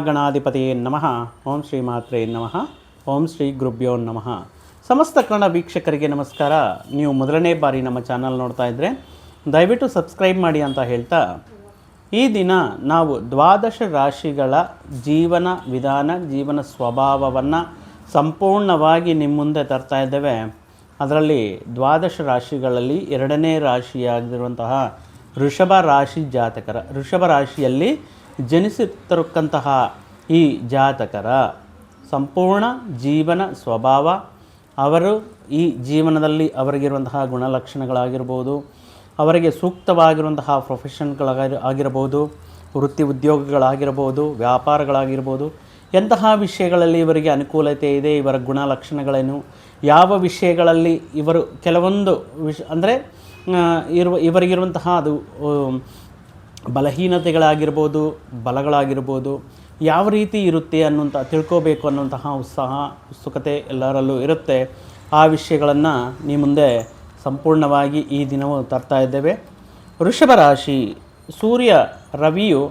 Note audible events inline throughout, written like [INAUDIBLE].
ಗಣಾಧಿಪತಿಯೇ ನಮಃ. ಓಂ ಶ್ರೀ ಮಾತ್ರೇ ನಮಃ. ಓಂ ಶ್ರೀ ಗುರುಭ್ಯೋ ನಮಃ. ಸಮಸ್ತ ಕನ್ನಡ ವೀಕ್ಷಕರಿಗೆ ನಮಸ್ಕಾರ. ನೀವು ಮೊದಲನೇ ಬಾರಿ ನಮ್ಮ ಚಾನಲ್ ನೋಡ್ತಾ ಇದ್ದರೆ ದಯವಿಟ್ಟು ಸಬ್ಸ್ಕ್ರೈಬ್ ಮಾಡಿ ಅಂತ ಹೇಳ್ತಾ, ಈ ದಿನ ನಾವು ದ್ವಾದಶ ರಾಶಿಗಳ ಜೀವನ ವಿಧಾನ, ಜೀವನ ಸ್ವಭಾವವನ್ನು ಸಂಪೂರ್ಣವಾಗಿ ನಿಮ್ಮ ಮುಂದೆ ತರ್ತಾ ಇದ್ದೇವೆ. ಅದರಲ್ಲಿ ದ್ವಾದಶ ರಾಶಿಗಳಲ್ಲಿ ಎರಡನೇ ರಾಶಿಯಾಗಿರುವಂತಹ ಋಷಭ ರಾಶಿ ಜಾತಕರ ಋಷಭ ರಾಶಿಯಲ್ಲಿ ಜನಿಸಿರ್ತಕ್ಕಂತಹ ಈ ಜಾತಕರ ಸಂಪೂರ್ಣ ಜೀವನ ಸ್ವಭಾವ, ಅವರು ಈ ಜೀವನದಲ್ಲಿ ಅವರಿಗಿರುವಂತಹ ಗುಣಲಕ್ಷಣಗಳಾಗಿರ್ಬೋದು, ಅವರಿಗೆ ಸೂಕ್ತವಾಗಿರುವಂತಹ ಪ್ರೊಫೆಷನ್ಗಳಾಗಿ ಆಗಿರಬಹುದು ವೃತ್ತಿ ಉದ್ಯೋಗಗಳಾಗಿರ್ಬೋದು, ವ್ಯಾಪಾರಗಳಾಗಿರ್ಬೋದು, ಎಂತಹ ವಿಷಯಗಳಲ್ಲಿ ಇವರಿಗೆ ಅನುಕೂಲತೆ ಇದೆ, ಇವರ ಗುಣಲಕ್ಷಣಗಳೇನು, ಯಾವ ವಿಷಯಗಳಲ್ಲಿ ಇವರು ಕೆಲವೊಂದು ವಿಷ, ಅಂದರೆ ಇರುವ, ಇವರಿಗಿರುವಂತಹ ಅದು ಬಲಹೀನತೆಗಳಾಗಿರ್ಬೋದು, ಬಲಗಳಾಗಿರ್ಬೋದು, ಯಾವ ರೀತಿ ಇರುತ್ತೆ ಅನ್ನುವಂಥ, ತಿಳ್ಕೋಬೇಕು ಅನ್ನುವಂತಹ ಉತ್ಸಾಹ, ಉತ್ಸುಕತೆ ಎಲ್ಲರಲ್ಲೂ ಇರುತ್ತೆ. ಆ ವಿಷಯಗಳನ್ನು ನಿಮ್ಮ ಮುಂದೆ ಸಂಪೂರ್ಣವಾಗಿ ಈ ದಿನವೂ ತರ್ತಾ ಇದ್ದೇವೆ. ವೃಷಭ ರಾಶಿ, ಸೂರ್ಯ ರವಿಯು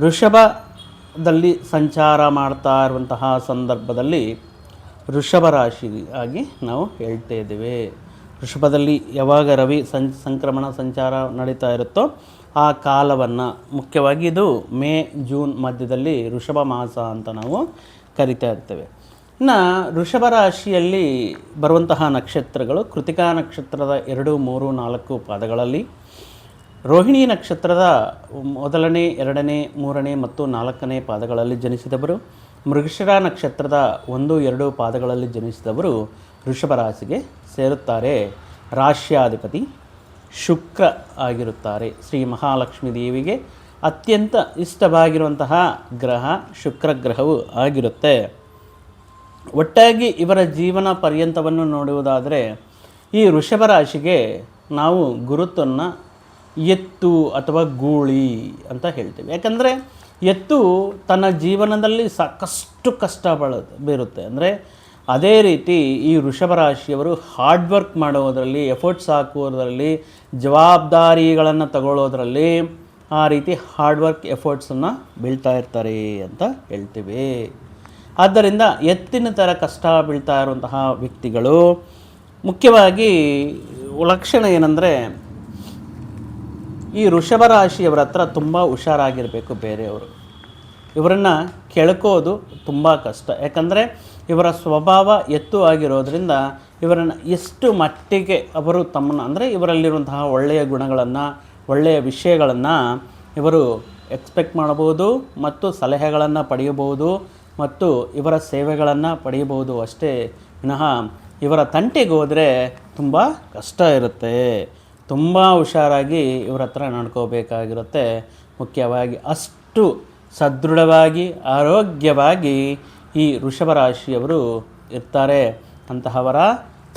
ವೃಷಭದಲ್ಲಿ ಸಂಚಾರ ಮಾಡ್ತಾ ಇರುವಂತಹ ಸಂದರ್ಭದಲ್ಲಿ ವೃಷಭ ರಾಶಿ ಆಗಿ ನಾವು ಹೇಳ್ತಾ ಇದ್ದೇವೆ. ವೃಷಭದಲ್ಲಿ ಯಾವಾಗ ರವಿ ಸಂಕ್ರಮಣ, ಸಂಚಾರ ನಡೀತಾ ಇರುತ್ತೋ ಆ ಕಾಲವನ್ನು, ಮುಖ್ಯವಾಗಿ ಇದು ಮೇ, ಜೂನ್ ಮಧ್ಯದಲ್ಲಿ ಋಷಭ ಮಾಸ ಅಂತ ನಾವು ಕರಿತಾ ಇರ್ತೇವೆ. ಇನ್ನು ಋಷಭ ರಾಶಿಯಲ್ಲಿ ಬರುವಂತಹ ನಕ್ಷತ್ರಗಳು ಕೃತಿಕಾ ನಕ್ಷತ್ರದ ಎರಡು, ಮೂರು, ನಾಲ್ಕು ಪಾದಗಳಲ್ಲಿ, ರೋಹಿಣಿ ನಕ್ಷತ್ರದ ಮೊದಲನೇ, ಎರಡನೇ, ಮೂರನೇ ಮತ್ತು ನಾಲ್ಕನೇ ಪಾದಗಳಲ್ಲಿ ಜನಿಸಿದವರು, ಮೃಗಶಿರ ನಕ್ಷತ್ರದ ಒಂದು, ಎರಡು ಪಾದಗಳಲ್ಲಿ ಜನಿಸಿದವರು ಋಷಭ ರಾಶಿಗೆ ಸೇರುತ್ತಾರೆ ರಾಶ್ಯಾಧಿಪತಿ ಶುಕ್ರ ಆಗಿರುತ್ತಾರೆ. ಶ್ರೀ ಮಹಾಲಕ್ಷ್ಮೀ ದೇವಿಗೆ ಅತ್ಯಂತ ಇಷ್ಟವಾಗಿರುವಂತಹ ಗ್ರಹ ಶುಕ್ರ ಗ್ರಹವು ಆಗಿರುತ್ತೆ. ಒಟ್ಟಾಗಿ ಇವರ ಜೀವನ ಪರ್ಯಂತವನ್ನು ನೋಡುವುದಾದರೆ, ಈ ವೃಷಭ ರಾಶಿಗೆ ನಾವು ಗುರುತನ್ನು ಎತ್ತು ಅಥವಾ ಗೂಳಿ ಅಂತ ಹೇಳ್ತೀವಿ. ಯಾಕಂದರೆ ಎತ್ತು ತನ್ನ ಜೀವನದಲ್ಲಿ ಸಾಕಷ್ಟು ಕಷ್ಟ ಬೀರುತ್ತೆ. ಅಂದರೆ ಅದೇ ರೀತಿ ಈ ವೃಷಭ ರಾಶಿಯವರು ಹಾರ್ಡ್ ವರ್ಕ್ ಮಾಡೋದರಲ್ಲಿ ಎಫರ್ಟ್ಸ್ ಹಾಕುವುದರಲ್ಲಿ, ಜವಾಬ್ದಾರಿಗಳನ್ನು ತಗೊಳ್ಳೋದರಲ್ಲಿ ಆ ರೀತಿ ಹಾರ್ಡ್ ವರ್ಕ್ ಎಫರ್ಟ್ಸನ್ನು ಬೀಳ್ತಾ ಇರ್ತಾರೆ ಅಂತ ಹೇಳ್ತೀವಿ. ಆದ್ದರಿಂದ ಎತ್ತಿನ ಥರ ಕಷ್ಟ ಬೀಳ್ತಾ ಇರುವಂತಹ ವ್ಯಕ್ತಿಗಳು, ಮುಖ್ಯವಾಗಿ ಲಕ್ಷಣ ಏನಂದರೆ ಈ ವೃಷಭ ರಾಶಿಯವರ ಹತ್ರ ತುಂಬ ಹುಷಾರಾಗಿರಬೇಕು ಬೇರೆಯವರು. ಇವರನ್ನು ಕೆಳ್ಕೋದು ತುಂಬ ಕಷ್ಟ. ಯಾಕಂದರೆ ಇವರ ಸ್ವಭಾವ ಎತ್ತು ಆಗಿರೋದ್ರಿಂದ ಇವರನ್ನು ಎಷ್ಟು ಮಟ್ಟಿಗೆ ಅವರು ತಮ್ಮನ್ನು, ಅಂದರೆ ಇವರಲ್ಲಿರುವಂತಹ ಒಳ್ಳೆಯ ಗುಣಗಳನ್ನು, ಒಳ್ಳೆಯ ವಿಷಯಗಳನ್ನು ಇವರು ಎಕ್ಸ್ಪೆಕ್ಟ್ ಮಾಡಬಹುದು ಮತ್ತು ಸಲಹೆಗಳನ್ನು ಪಡೆಯಬಹುದು ಮತ್ತು ಇವರ ಸೇವೆಗಳನ್ನು ಪಡೆಯಬಹುದು ಅಷ್ಟೇ. ವಿನಃ ಇವರ ತಂಟೆಗೆ ಹೋದರೆ ತುಂಬ ಕಷ್ಟ ಇರುತ್ತೆ. ತುಂಬ ಹುಷಾರಾಗಿ ಇವರ ಹತ್ರ ನಡ್ಕೋಬೇಕಾಗಿರುತ್ತೆ. ಮುಖ್ಯವಾಗಿ ಅಷ್ಟು ಸದೃಢವಾಗಿ, ಆರೋಗ್ಯವಾಗಿ ಈ ವೃಷಭ ರಾಶಿಯವರು ಇರ್ತಾರೆ ಅಂತಹವರ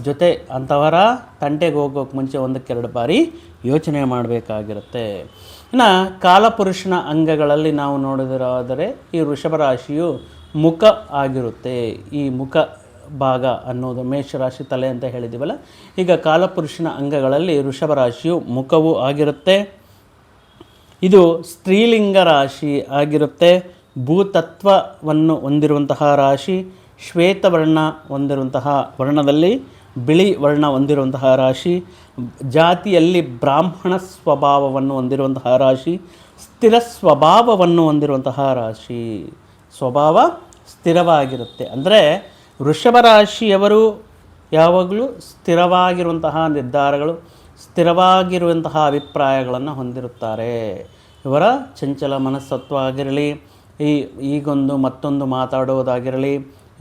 ಜೊತೆ ಅಂತಹವರ ತಂಟೆಗೆ ಹೋಗೋಕ್ಕೆ ಮುಂಚೆ ಒಂದಕ್ಕೆರಡು ಬಾರಿ ಯೋಚನೆ ಮಾಡಬೇಕಾಗಿರುತ್ತೆ. ಇನ್ನು ಕಾಲಪುರುಷನ ಅಂಗಗಳಲ್ಲಿ ನಾವು ನೋಡಿದರಾದರೆ ಈ ವೃಷಭ ರಾಶಿಯು ಮುಖ ಆಗಿರುತ್ತೆ. ಈ ಮುಖ ಭಾಗ ಅನ್ನೋದು ಮೇಷರಾಶಿ ತಲೆ ಅಂತ ಹೇಳಿದ್ದೀವಲ್ಲ ಈಗ ಕಾಲಪುರುಷನ ಅಂಗಗಳಲ್ಲಿ ವೃಷಭ ರಾಶಿಯು ಮುಖವೂ ಆಗಿರುತ್ತೆ. ಇದು ಸ್ತ್ರೀಲಿಂಗ ರಾಶಿ ಆಗಿರುತ್ತೆ. ಭೂತತ್ವವನ್ನು ಹೊಂದಿರುವಂತಹ ರಾಶಿ ಶ್ವೇತವರ್ಣ ಹೊಂದಿರುವಂತಹ ವರ್ಣದಲ್ಲಿ ಬಿಳಿ ವರ್ಣ ಹೊಂದಿರುವಂತಹ ರಾಶಿ, ಜಾತಿಯಲ್ಲಿ ಬ್ರಾಹ್ಮಣ ಸ್ವಭಾವವನ್ನು ಹೊಂದಿರುವಂತಹ ರಾಶಿ, ಸ್ಥಿರ ಸ್ವಭಾವವನ್ನು ಹೊಂದಿರುವಂತಹ ರಾಶಿ. ಸ್ವಭಾವ ಸ್ಥಿರವಾಗಿರುತ್ತೆ. ಅಂದರೆ ವೃಷಭ ರಾಶಿಯವರು ಯಾವಾಗಲೂ ಸ್ಥಿರವಾಗಿರುವಂತಹ ನಿರ್ಧಾರಗಳು, ಸ್ಥಿರವಾಗಿರುವಂತಹ ಅಭಿಪ್ರಾಯಗಳನ್ನು ಹೊಂದಿರುತ್ತಾರೆ. ಇವರ ಚಂಚಲ ಮನಸ್ತತ್ವ ಆಗಿರಲಿ ಈ ಈಗೊಂದು ಮತ್ತೊಂದು ಮಾತಾಡೋದಾಗಿರಲಿ,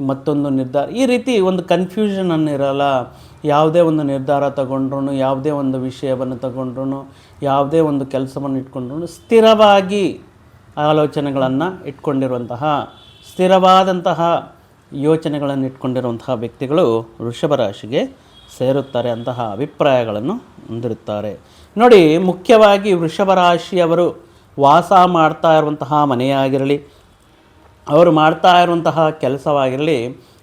ಮತ್ತೊಂದು ನಿರ್ಧಾರ, ಈ ರೀತಿ ಒಂದು ಕನ್ಫ್ಯೂಷನ್ ಅನ್ನಿರಲ್ಲ. ಯಾವುದೇ ಒಂದು ನಿರ್ಧಾರ ತಗೊಂಡ್ರು ಯಾವುದೇ ಒಂದು ವಿಷಯವನ್ನು ತಗೊಂಡ್ರು ಯಾವುದೇ ಒಂದು ಕೆಲಸವನ್ನು ಇಟ್ಕೊಂಡ್ರು ಸ್ಥಿರವಾಗಿ ಆಲೋಚನೆಗಳನ್ನು ಇಟ್ಕೊಂಡಿರುವಂತಹ, ಸ್ಥಿರವಾದಂತಹ ಯೋಚನೆಗಳನ್ನು ಇಟ್ಕೊಂಡಿರುವಂತಹ ವ್ಯಕ್ತಿಗಳು ವೃಷಭ ರಾಶಿಗೆ ಸೇರುತ್ತಾರೆ ಅಂತಹ ಅಭಿಪ್ರಾಯಗಳನ್ನು ಹೊಂದಿರುತ್ತಾರೆ. ನೋಡಿ, ಮುಖ್ಯವಾಗಿ ವೃಷಭ ರಾಶಿಯವರು ವಾಸ ಮಾಡ್ತಾ ಇರುವಂತಹ ಮನೆಯಾಗಿರಲಿ, ಅವರು ಮಾಡ್ತಾ ಇರುವಂತಹ ಕೆಲಸವಾಗಿರಲಿ,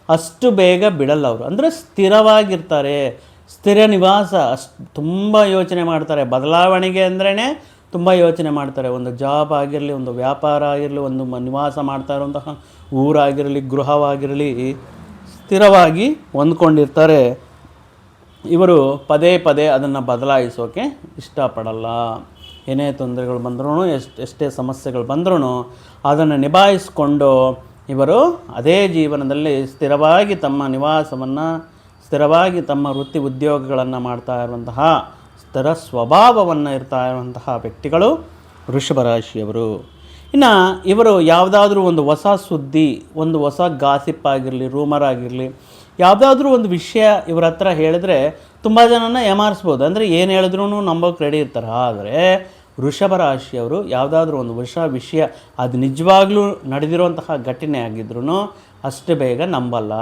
ಅಷ್ಟು ಬೇಗ ಬಿಡಲ್ಲ ಅವರು. ಅಂದರೆ ಸ್ಥಿರವಾಗಿರ್ತಾರೆ, ಸ್ಥಿರ ನಿವಾಸ, ಅಷ್ಟು ತುಂಬ ಯೋಚನೆ ಮಾಡ್ತಾರೆ. ಬದಲಾವಣೆಗೆ ಅಂದ್ರೇ ತುಂಬ ಯೋಚನೆ ಮಾಡ್ತಾರೆ. ಒಂದು ಜಾಬ್ ಆಗಿರಲಿ, ಒಂದು ವ್ಯಾಪಾರ ಆಗಿರಲಿ, ಒಂದು ಮ ನಿವಾಸ ಮಾಡ್ತಾ ಇರುವಂತಹ ಊರಾಗಿರಲಿ, ಗೃಹವಾಗಿರಲಿ, ಸ್ಥಿರವಾಗಿ ಹೊಂದ್ಕೊಂಡಿರ್ತಾರೆ. ಇವರು ಪದೇ ಪದೇ ಅದನ್ನು ಬದಲಾಯಿಸೋಕೆ ಇಷ್ಟಪಡಲ್ಲ. ಏನೇ ತೊಂದರೆಗಳು ಬಂದ್ರೂ ಎಷ್ಟು, ಎಷ್ಟೇ ಸಮಸ್ಯೆಗಳು ಬಂದ್ರೂ ಅದನ್ನು ನಿಭಾಯಿಸಿಕೊಂಡು ಇವರು ಅದೇ ಜೀವನದಲ್ಲಿ ಸ್ಥಿರವಾಗಿ ತಮ್ಮ ನಿವಾಸವನ್ನು, ಸ್ಥಿರವಾಗಿ ತಮ್ಮ ವೃತ್ತಿ ಉದ್ಯೋಗಗಳನ್ನು ಮಾಡ್ತಾ ಇರುವಂತಹ, ಸ್ಥಿರ ಸ್ವಭಾವವನ್ನು ಇರ್ತಾ ಇರುವಂತಹ ವ್ಯಕ್ತಿಗಳು ವೃಷಭರಾಶಿಯವರು. ಇನ್ನು ಇವರು ಯಾವುದಾದ್ರೂ ಒಂದು ಹೊಸ ಸುದ್ದಿ, ಒಂದು ಹೊಸ ಗಾಸಿಪ್ ಆಗಿರಲಿ, ರೂಮರ್ ಆಗಿರಲಿ ಯಾವುದಾದ್ರೂ ಒಂದು ವಿಷಯ ಇವ್ರ ಹತ್ರ ಹೇಳಿದ್ರೆ ತುಂಬ ಜನನ ಏಮಾರಿಸ್ಬೋದು. ಅಂದರೆ ಏನು ಹೇಳಿದ್ರೂ ನಂಬೋಕೆ ರೆಡಿ ಇರ್ತಾರೆ. ಆದರೆ ವೃಷಭ ರಾಶಿಯವರು ಯಾವುದಾದ್ರೂ ಒಂದು ವರ್ಷ ವಿಷಯ ಅದು ನಿಜವಾಗ್ಲೂ ನಡೆದಿರುವಂತಹ ಘಟನೆ ಆಗಿದ್ರೂ ಅಷ್ಟು ಬೇಗ ನಂಬಲ್ಲ.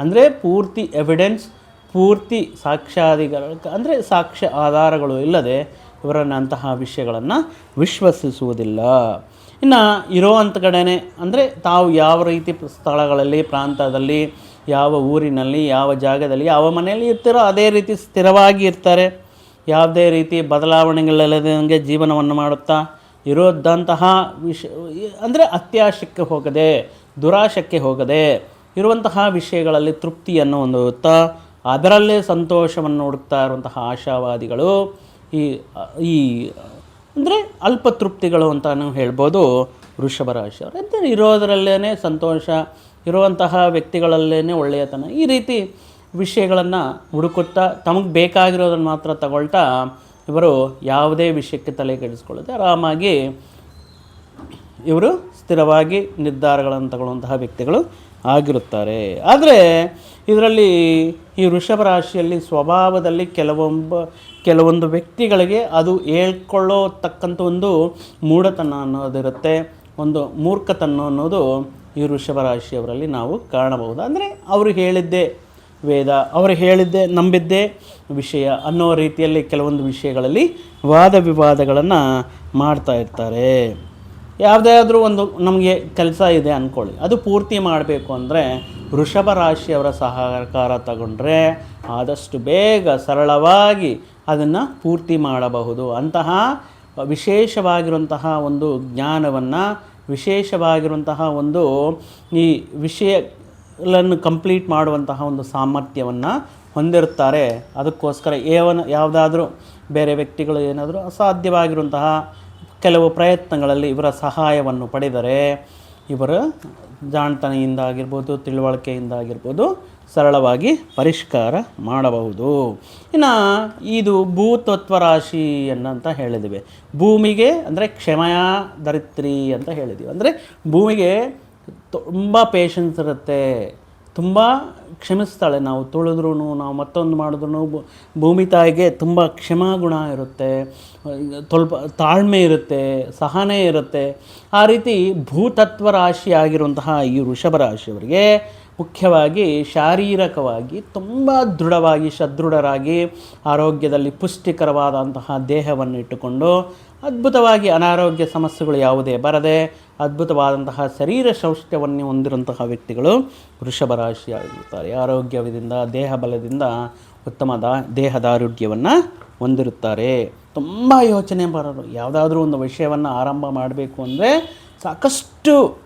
ಅಂದರೆ ಪೂರ್ತಿ ಎವಿಡೆನ್ಸ್ ಪೂರ್ತಿ ಸಾಕ್ಷ್ಯಾಧಿಕಾರ, ಅಂದರೆ ಸಾಕ್ಷ್ಯ ಆಧಾರಗಳು ಇಲ್ಲದೆ ಇವರನ್ನು ಅಂತಹ ವಿಷಯಗಳನ್ನು ವಿಶ್ವಸಿಸುವುದಿಲ್ಲ. ಇನ್ನು ಇರೋವಂಥ ಕಡೆನೇ, ಅಂದರೆ ತಾವು ಯಾವ ರೀತಿ ಸ್ಥಳಗಳಲ್ಲಿ, ಪ್ರಾಂತದಲ್ಲಿ ಯಾವ ಊರಿನಲ್ಲಿ, ಯಾವ ಜಾಗದಲ್ಲಿ, ಯಾವ ಮನೆಯಲ್ಲಿ ಇರ್ತಾರೋ ಅದೇ ರೀತಿ ಸ್ಥಿರವಾಗಿ ಇರ್ತಾರೆ. ಯಾವುದೇ ರೀತಿ ಬದಲಾವಣೆಗಳಿಲ್ಲದಂಗೆ ಜೀವನವನ್ನು ಮಾಡುತ್ತಾ ಇರೋದಂತಹ ವಿಷ, ಅಂದರೆ ಅತ್ಯಾಶಕ್ಕೆ ಹೋಗದೆ ದುರಾಶಕ್ಕೆ ಹೋಗದೆ ಇರುವಂತಹ ವಿಷಯಗಳಲ್ಲಿ ತೃಪ್ತಿಯನ್ನು ಹೊಂದುತ್ತಾ ಅದರಲ್ಲೇ ಸಂತೋಷವನ್ನು ಹುಡುಕ್ತಾ ಇರುವಂತಹ ಆಶಾವಾದಿಗಳು ಈ ಈ ಅಂದರೆ ಅಲ್ಪ ತೃಪ್ತಿಗಳು ನಾವು ಹೇಳ್ಬೋದು. ವೃಷಭ ರಾಶಿಯವರು. ಅಂದರೆ ಇರೋದರಲ್ಲೇ ಸಂತೋಷ ಇರುವಂತಹ ವ್ಯಕ್ತಿಗಳಲ್ಲೇ ಒಳ್ಳೆಯತನ. ಈ ರೀತಿ ವಿಷಯಗಳನ್ನು ಹುಡುಕುತ್ತಾ ತಮಗೆ ಬೇಕಾಗಿರೋದನ್ನು ಮಾತ್ರ ತಗೊಳ್ತಾ ಇವರು ಯಾವುದೇ ವಿಷಯಕ್ಕೆ ತಲೆ ಕೆಡಿಸ್ಕೊಳ್ಳದೆ ಆರಾಮಾಗಿ ಇವರು ಸ್ಥಿರವಾಗಿ ನಿರ್ಧಾರಗಳನ್ನು ತಗೊಳ್ಳುವಂತಹ ವ್ಯಕ್ತಿಗಳು ಆಗಿರುತ್ತಾರೆ. ಆದರೆ ಇದರಲ್ಲಿ ಈ ವೃಷಭ ರಾಶಿಯಲ್ಲಿ ಸ್ವಭಾವದಲ್ಲಿ ಕೆಲವೊಬ್ಬ ಕೆಲವೊಂದು ವ್ಯಕ್ತಿಗಳಿಗೆ ಅದು ಹೇಳ್ಕೊಳ್ಳೋ ತಕ್ಕಂಥ ಒಂದು ಮೂಢತನ ಅನ್ನೋದಿರುತ್ತೆ. ಒಂದು ಮೂರ್ಖತನ ಅನ್ನೋದು ಈ ವೃಷಭ ರಾಶಿಯವರಲ್ಲಿ ನಾವು ಕಾಣಬಹುದು. ಅಂದರೆ ಅವರು ಹೇಳಿದ್ದೇ ವೇದ, ಅವರು ಹೇಳಿದ್ದೇ ನಂಬಿದ್ದೇ ವಿಷಯ ಅನ್ನೋ ರೀತಿಯಲ್ಲಿ ಕೆಲವೊಂದು ವಿಷಯಗಳಲ್ಲಿ ವಾದ ವಿವಾದಗಳನ್ನು ಮಾಡ್ತಾ ಇರ್ತಾರೆ. ಯಾವುದೇ ಆದರೂ ಒಂದು ನಮಗೆ ಕೆಲಸ ಇದೆ ಅಂದ್ಕೊಳ್ಳಿ ಅದು ಪೂರ್ತಿ ಮಾಡಬೇಕು ಅಂದರೆ ವೃಷಭ ರಾಶಿಯವರ ಸಹಕಾರ ತಗೊಂಡ್ರೆ ಆದಷ್ಟು ಬೇಗ ಸರಳವಾಗಿ ಅದನ್ನು ಪೂರ್ತಿ ಮಾಡಬಹುದು. ಅಂತಹ ವಿಶೇಷವಾಗಿರುವಂತಹ ಒಂದು ಜ್ಞಾನವನ್ನು ವಿಶೇಷವಾಗಿರುವಂತಹ ಒಂದು ಈ ವಿಷಯಗಳನ್ನು ಕಂಪ್ಲೀಟ್ ಮಾಡುವಂತಹ ಒಂದು ಸಾಮರ್ಥ್ಯವನ್ನು ಹೊಂದಿರುತ್ತಾರೆ. ಅದಕ್ಕೋಸ್ಕರ ಏವನ ಯಾವುದಾದ್ರೂ ಬೇರೆ ವ್ಯಕ್ತಿಗಳು ಏನಾದರೂ ಅಸಾಧ್ಯವಾಗಿರುವಂತಹ ಕೆಲವು ಪ್ರಯತ್ನಗಳಲ್ಲಿ ಇವರ ಸಹಾಯವನ್ನು ಪಡೆದರೆ, ಇವರು ಜಾಣತನೆಯಿಂದ ಆಗಿರ್ಬೋದು, ತಿಳುವಳಿಕೆಯಿಂದ ಆಗಿರ್ಬೋದು ಸರಳವಾಗಿ ಪರಿಷ್ಕಾರ ಮಾಡಬಹುದು. ಇನ್ನು ಇದು ಭೂತತ್ವ ರಾಶಿ ಅನ್ನಂತ ಹೇಳಿದ್ದೀವಿ ಭೂಮಿಗೆ ಅಂದರೆ ಕ್ಷಮಯ ಧರಿತ್ರಿ ಅಂತ ಹೇಳಿದ್ವಿ. ಅಂದರೆ ಭೂಮಿಗೆ ತುಂಬ ಪೇಷನ್ಸ್ ಇರುತ್ತೆ. ತುಂಬ ಕ್ಷಮಿಸ್ತಾಳೆ. ನಾವು ತುಳಿದ್ರೂ ನಾವು ಮತ್ತೊಂದು ಮಾಡಿದ್ರು ಭೂಮಿ ತಾಯಿಗೆ ತುಂಬ ಕ್ಷಮಾಗುಣ ಇರುತ್ತೆ. ಸ್ವಲ್ಪ ತಾಳ್ಮೆ ಇರುತ್ತೆ, ಸಹನೆ ಇರುತ್ತೆ. ಆ ರೀತಿ ಭೂತತ್ವ ರಾಶಿ ಆಗಿರುವಂತಹ ಈ ವೃಷಭ ರಾಶಿಯವರಿಗೆ ಮುಖ್ಯವಾಗಿ ಶಾರೀರಿಕವಾಗಿ ತುಂಬ ದೃಢವಾಗಿ, ಸದೃಢರಾಗಿ, ಆರೋಗ್ಯದಲ್ಲಿ ಪುಷ್ಟಿಕರವಾದಂತಹ ದೇಹವನ್ನು ಇಟ್ಟುಕೊಂಡು ಅದ್ಭುತವಾಗಿ ಅನಾರೋಗ್ಯ ಸಮಸ್ಯೆಗಳು ಯಾವುದೇ ಬರದೆ ಅದ್ಭುತವಾದಂತಹ ಶರೀರ ಸೌಷ್ಠ್ಯವನ್ನು ಹೊಂದಿರುವಂತಹ ವ್ಯಕ್ತಿಗಳು ವೃಷಭ ರಾಶಿಯಾಗಿರುತ್ತಾರೆ. ಆರೋಗ್ಯದಿಂದ ದೇಹ ಬಲದಿಂದ ಉತ್ತಮ ದಾ, ದೇಹದಾರುಢ್ಯವನ್ನು ಹೊಂದಿರುತ್ತಾರೆ. ತುಂಬ ಯೋಚನೆ ಬರೋದು ಯಾವುದಾದ್ರೂ ಒಂದು ವಿಷಯವನ್ನು ಆರಂಭ ಮಾಡಬೇಕು ಅಂದರೆ ಸಾಕಷ್ಟು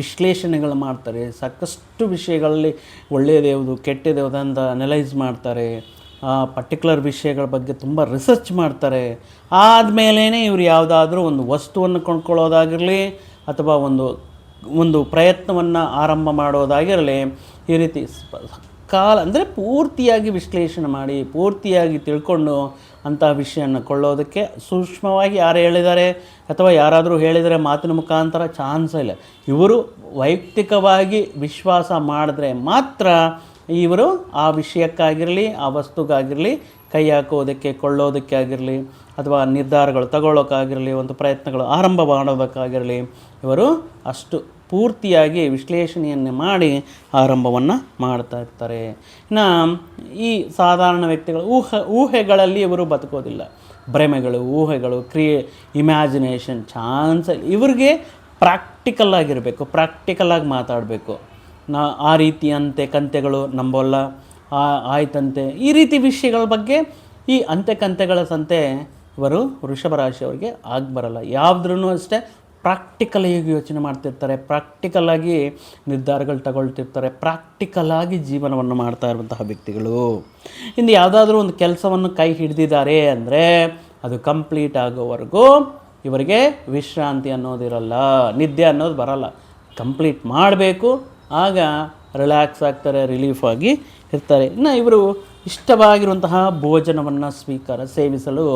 ವಿಶ್ಲೇಷಣೆಗಳು ಮಾಡ್ತಾರೆ. ಸಾಕಷ್ಟು ವಿಷಯಗಳಲ್ಲಿ ಒಳ್ಳೆಯದ್ಯಾವುದು ಕೆಟ್ಟದ್ಯಾವುದು ಅಂತ ಅನಲೈಸ್ ಮಾಡ್ತಾರೆ. ಆ ಪರ್ಟಿಕ್ಯುಲರ್ ವಿಷಯಗಳ ಬಗ್ಗೆ ತುಂಬ ರಿಸರ್ಚ್ ಮಾಡ್ತಾರೆ. ಆದಮೇಲೇ ಇವರು ಯಾವುದಾದ್ರೂ ಒಂದು ವಸ್ತುವನ್ನು ಕೊಂಡ್ಕೊಳ್ಳೋದಾಗಿರಲಿ ಅಥವಾ ಒಂದು ಒಂದು ಪ್ರಯತ್ನವನ್ನು ಆರಂಭ ಮಾಡೋದಾಗಿರಲಿ ಈ ರೀತಿ ಕಾಲ, ಅಂದರೆ ಪೂರ್ತಿಯಾಗಿ ವಿಶ್ಲೇಷಣೆ ಮಾಡಿ, ಪೂರ್ತಿಯಾಗಿ ತಿಳ್ಕೊಂಡು ಅಂಥ ವಿಷಯವನ್ನು ಕೊಳ್ಳೋದಕ್ಕೆ ಸೂಕ್ಷ್ಮವಾಗಿ ಯಾರು ಹೇಳಿದ್ದಾರೆ ಅಥವಾ ಯಾರಾದರೂ ಹೇಳಿದರೆ ಮಾತಿನ ಮುಖಾಂತರ ಚಾನ್ಸ್ ಇಲ್ಲ. ಇವರು ವೈಯಕ್ತಿಕವಾಗಿ ವಿಶ್ವಾಸ ಮಾಡಿದ್ರೆ ಮಾತ್ರ ಇವರು ಆ ವಿಷಯಕ್ಕಾಗಿರಲಿ, ಆ ವಸ್ತುಗಾಗಿರಲಿ, ಕೈ ಹಾಕೋದಕ್ಕೆ, ಕೊಳ್ಳೋದಕ್ಕೆ ಆಗಿರಲಿ ಅಥವಾ ನಿರ್ಧಾರಗಳು ತಗೊಳ್ಳೋಕ್ಕಾಗಿರಲಿ, ಒಂದು ಪ್ರಯತ್ನಗಳು ಆರಂಭ ಮಾಡೋದಕ್ಕಾಗಿರಲಿ, ಇವರು ಅಷ್ಟು ಪೂರ್ತಿಯಾಗಿ ವಿಶ್ಲೇಷಣೆಯನ್ನು ಮಾಡಿ ಆರಂಭವನ್ನು ಮಾಡ್ತಾ ಇರ್ತಾರೆ. ಇನ್ನು ಈ ಸಾಧಾರಣ ವ್ಯಕ್ತಿಗಳು ಊಹ, ಊಹೆಗಳಲ್ಲಿ ಇವರು ಬದುಕೋದಿಲ್ಲ. ಭ್ರಮೆಗಳು, ಊಹೆಗಳು, ಕ್ರಿಯೆ, ಇಮ್ಯಾಜಿನೇಷನ್, ಚಾನ್ಸ್, ಇವ್ರಿಗೆ ಪ್ರಾಕ್ಟಿಕಲ್ ಆಗಿರಬೇಕು, ಪ್ರಾಕ್ಟಿಕಲ್ ಆಗಿ ಮಾತಾಡಬೇಕು. ನಾ, ಆ ರೀತಿ ಅಂತೆ, ಕಂತೆಗಳು ನಂಬೋಲ್ಲ ಆಯ್ತಂತೆ, ಈ ರೀತಿ ವಿಷಯಗಳ ಬಗ್ಗೆ ಈ ಅಂತೆ, ಕಂತೆಗಳ ಸಂತೆ ಇವರು ವೃಷಭ ರಾಶಿಯವರಿಗೆ ಆಗಿ ಬರಲ್ಲ. ಯಾವುದ್ರೂ ಅಷ್ಟೇ ಪ್ರಾಕ್ಟಿಕಲಾಗಿ ಯೋಚನೆ ಮಾಡ್ತಿರ್ತಾರೆ. ಪ್ರಾಕ್ಟಿಕಲಾಗಿ ನಿರ್ಧಾರಗಳು ತಗೊಳ್ತಿರ್ತಾರೆ. ಪ್ರಾಕ್ಟಿಕಲಾಗಿ ಜೀವನವನ್ನು ಮಾಡ್ತಾ ಇರುವಂತಹ ವ್ಯಕ್ತಿಗಳು. ಇನ್ನು ಯಾವುದಾದ್ರೂ ಒಂದು ಕೆಲಸವನ್ನು ಕೈ ಹಿಡಿದಿದ್ದಾರೆ ಅಂದರೆ ಅದು ಕಂಪ್ಲೀಟ್ ಆಗೋವರೆಗೂ ಇವರಿಗೆ ವಿಶ್ರಾಂತಿ ಅನ್ನೋದಿರಲ್ಲ, ನಿದ್ದೆ ಅನ್ನೋದು ಬರಲ್ಲ. ಕಂಪ್ಲೀಟ್ ಮಾಡಬೇಕು, ಆಗ ರಿಲ್ಯಾಕ್ಸ್ ಆಗ್ತಾರೆ ರಿಲೀಫ್ ಆಗಿ ಇರ್ತಾರೆ. ಇನ್ನು ಇವರು ಇಷ್ಟವಾಗಿರುವಂತಹ ಭೋಜನವನ್ನು ಸ್ವೀಕಾರ ಸೇವಿಸಲು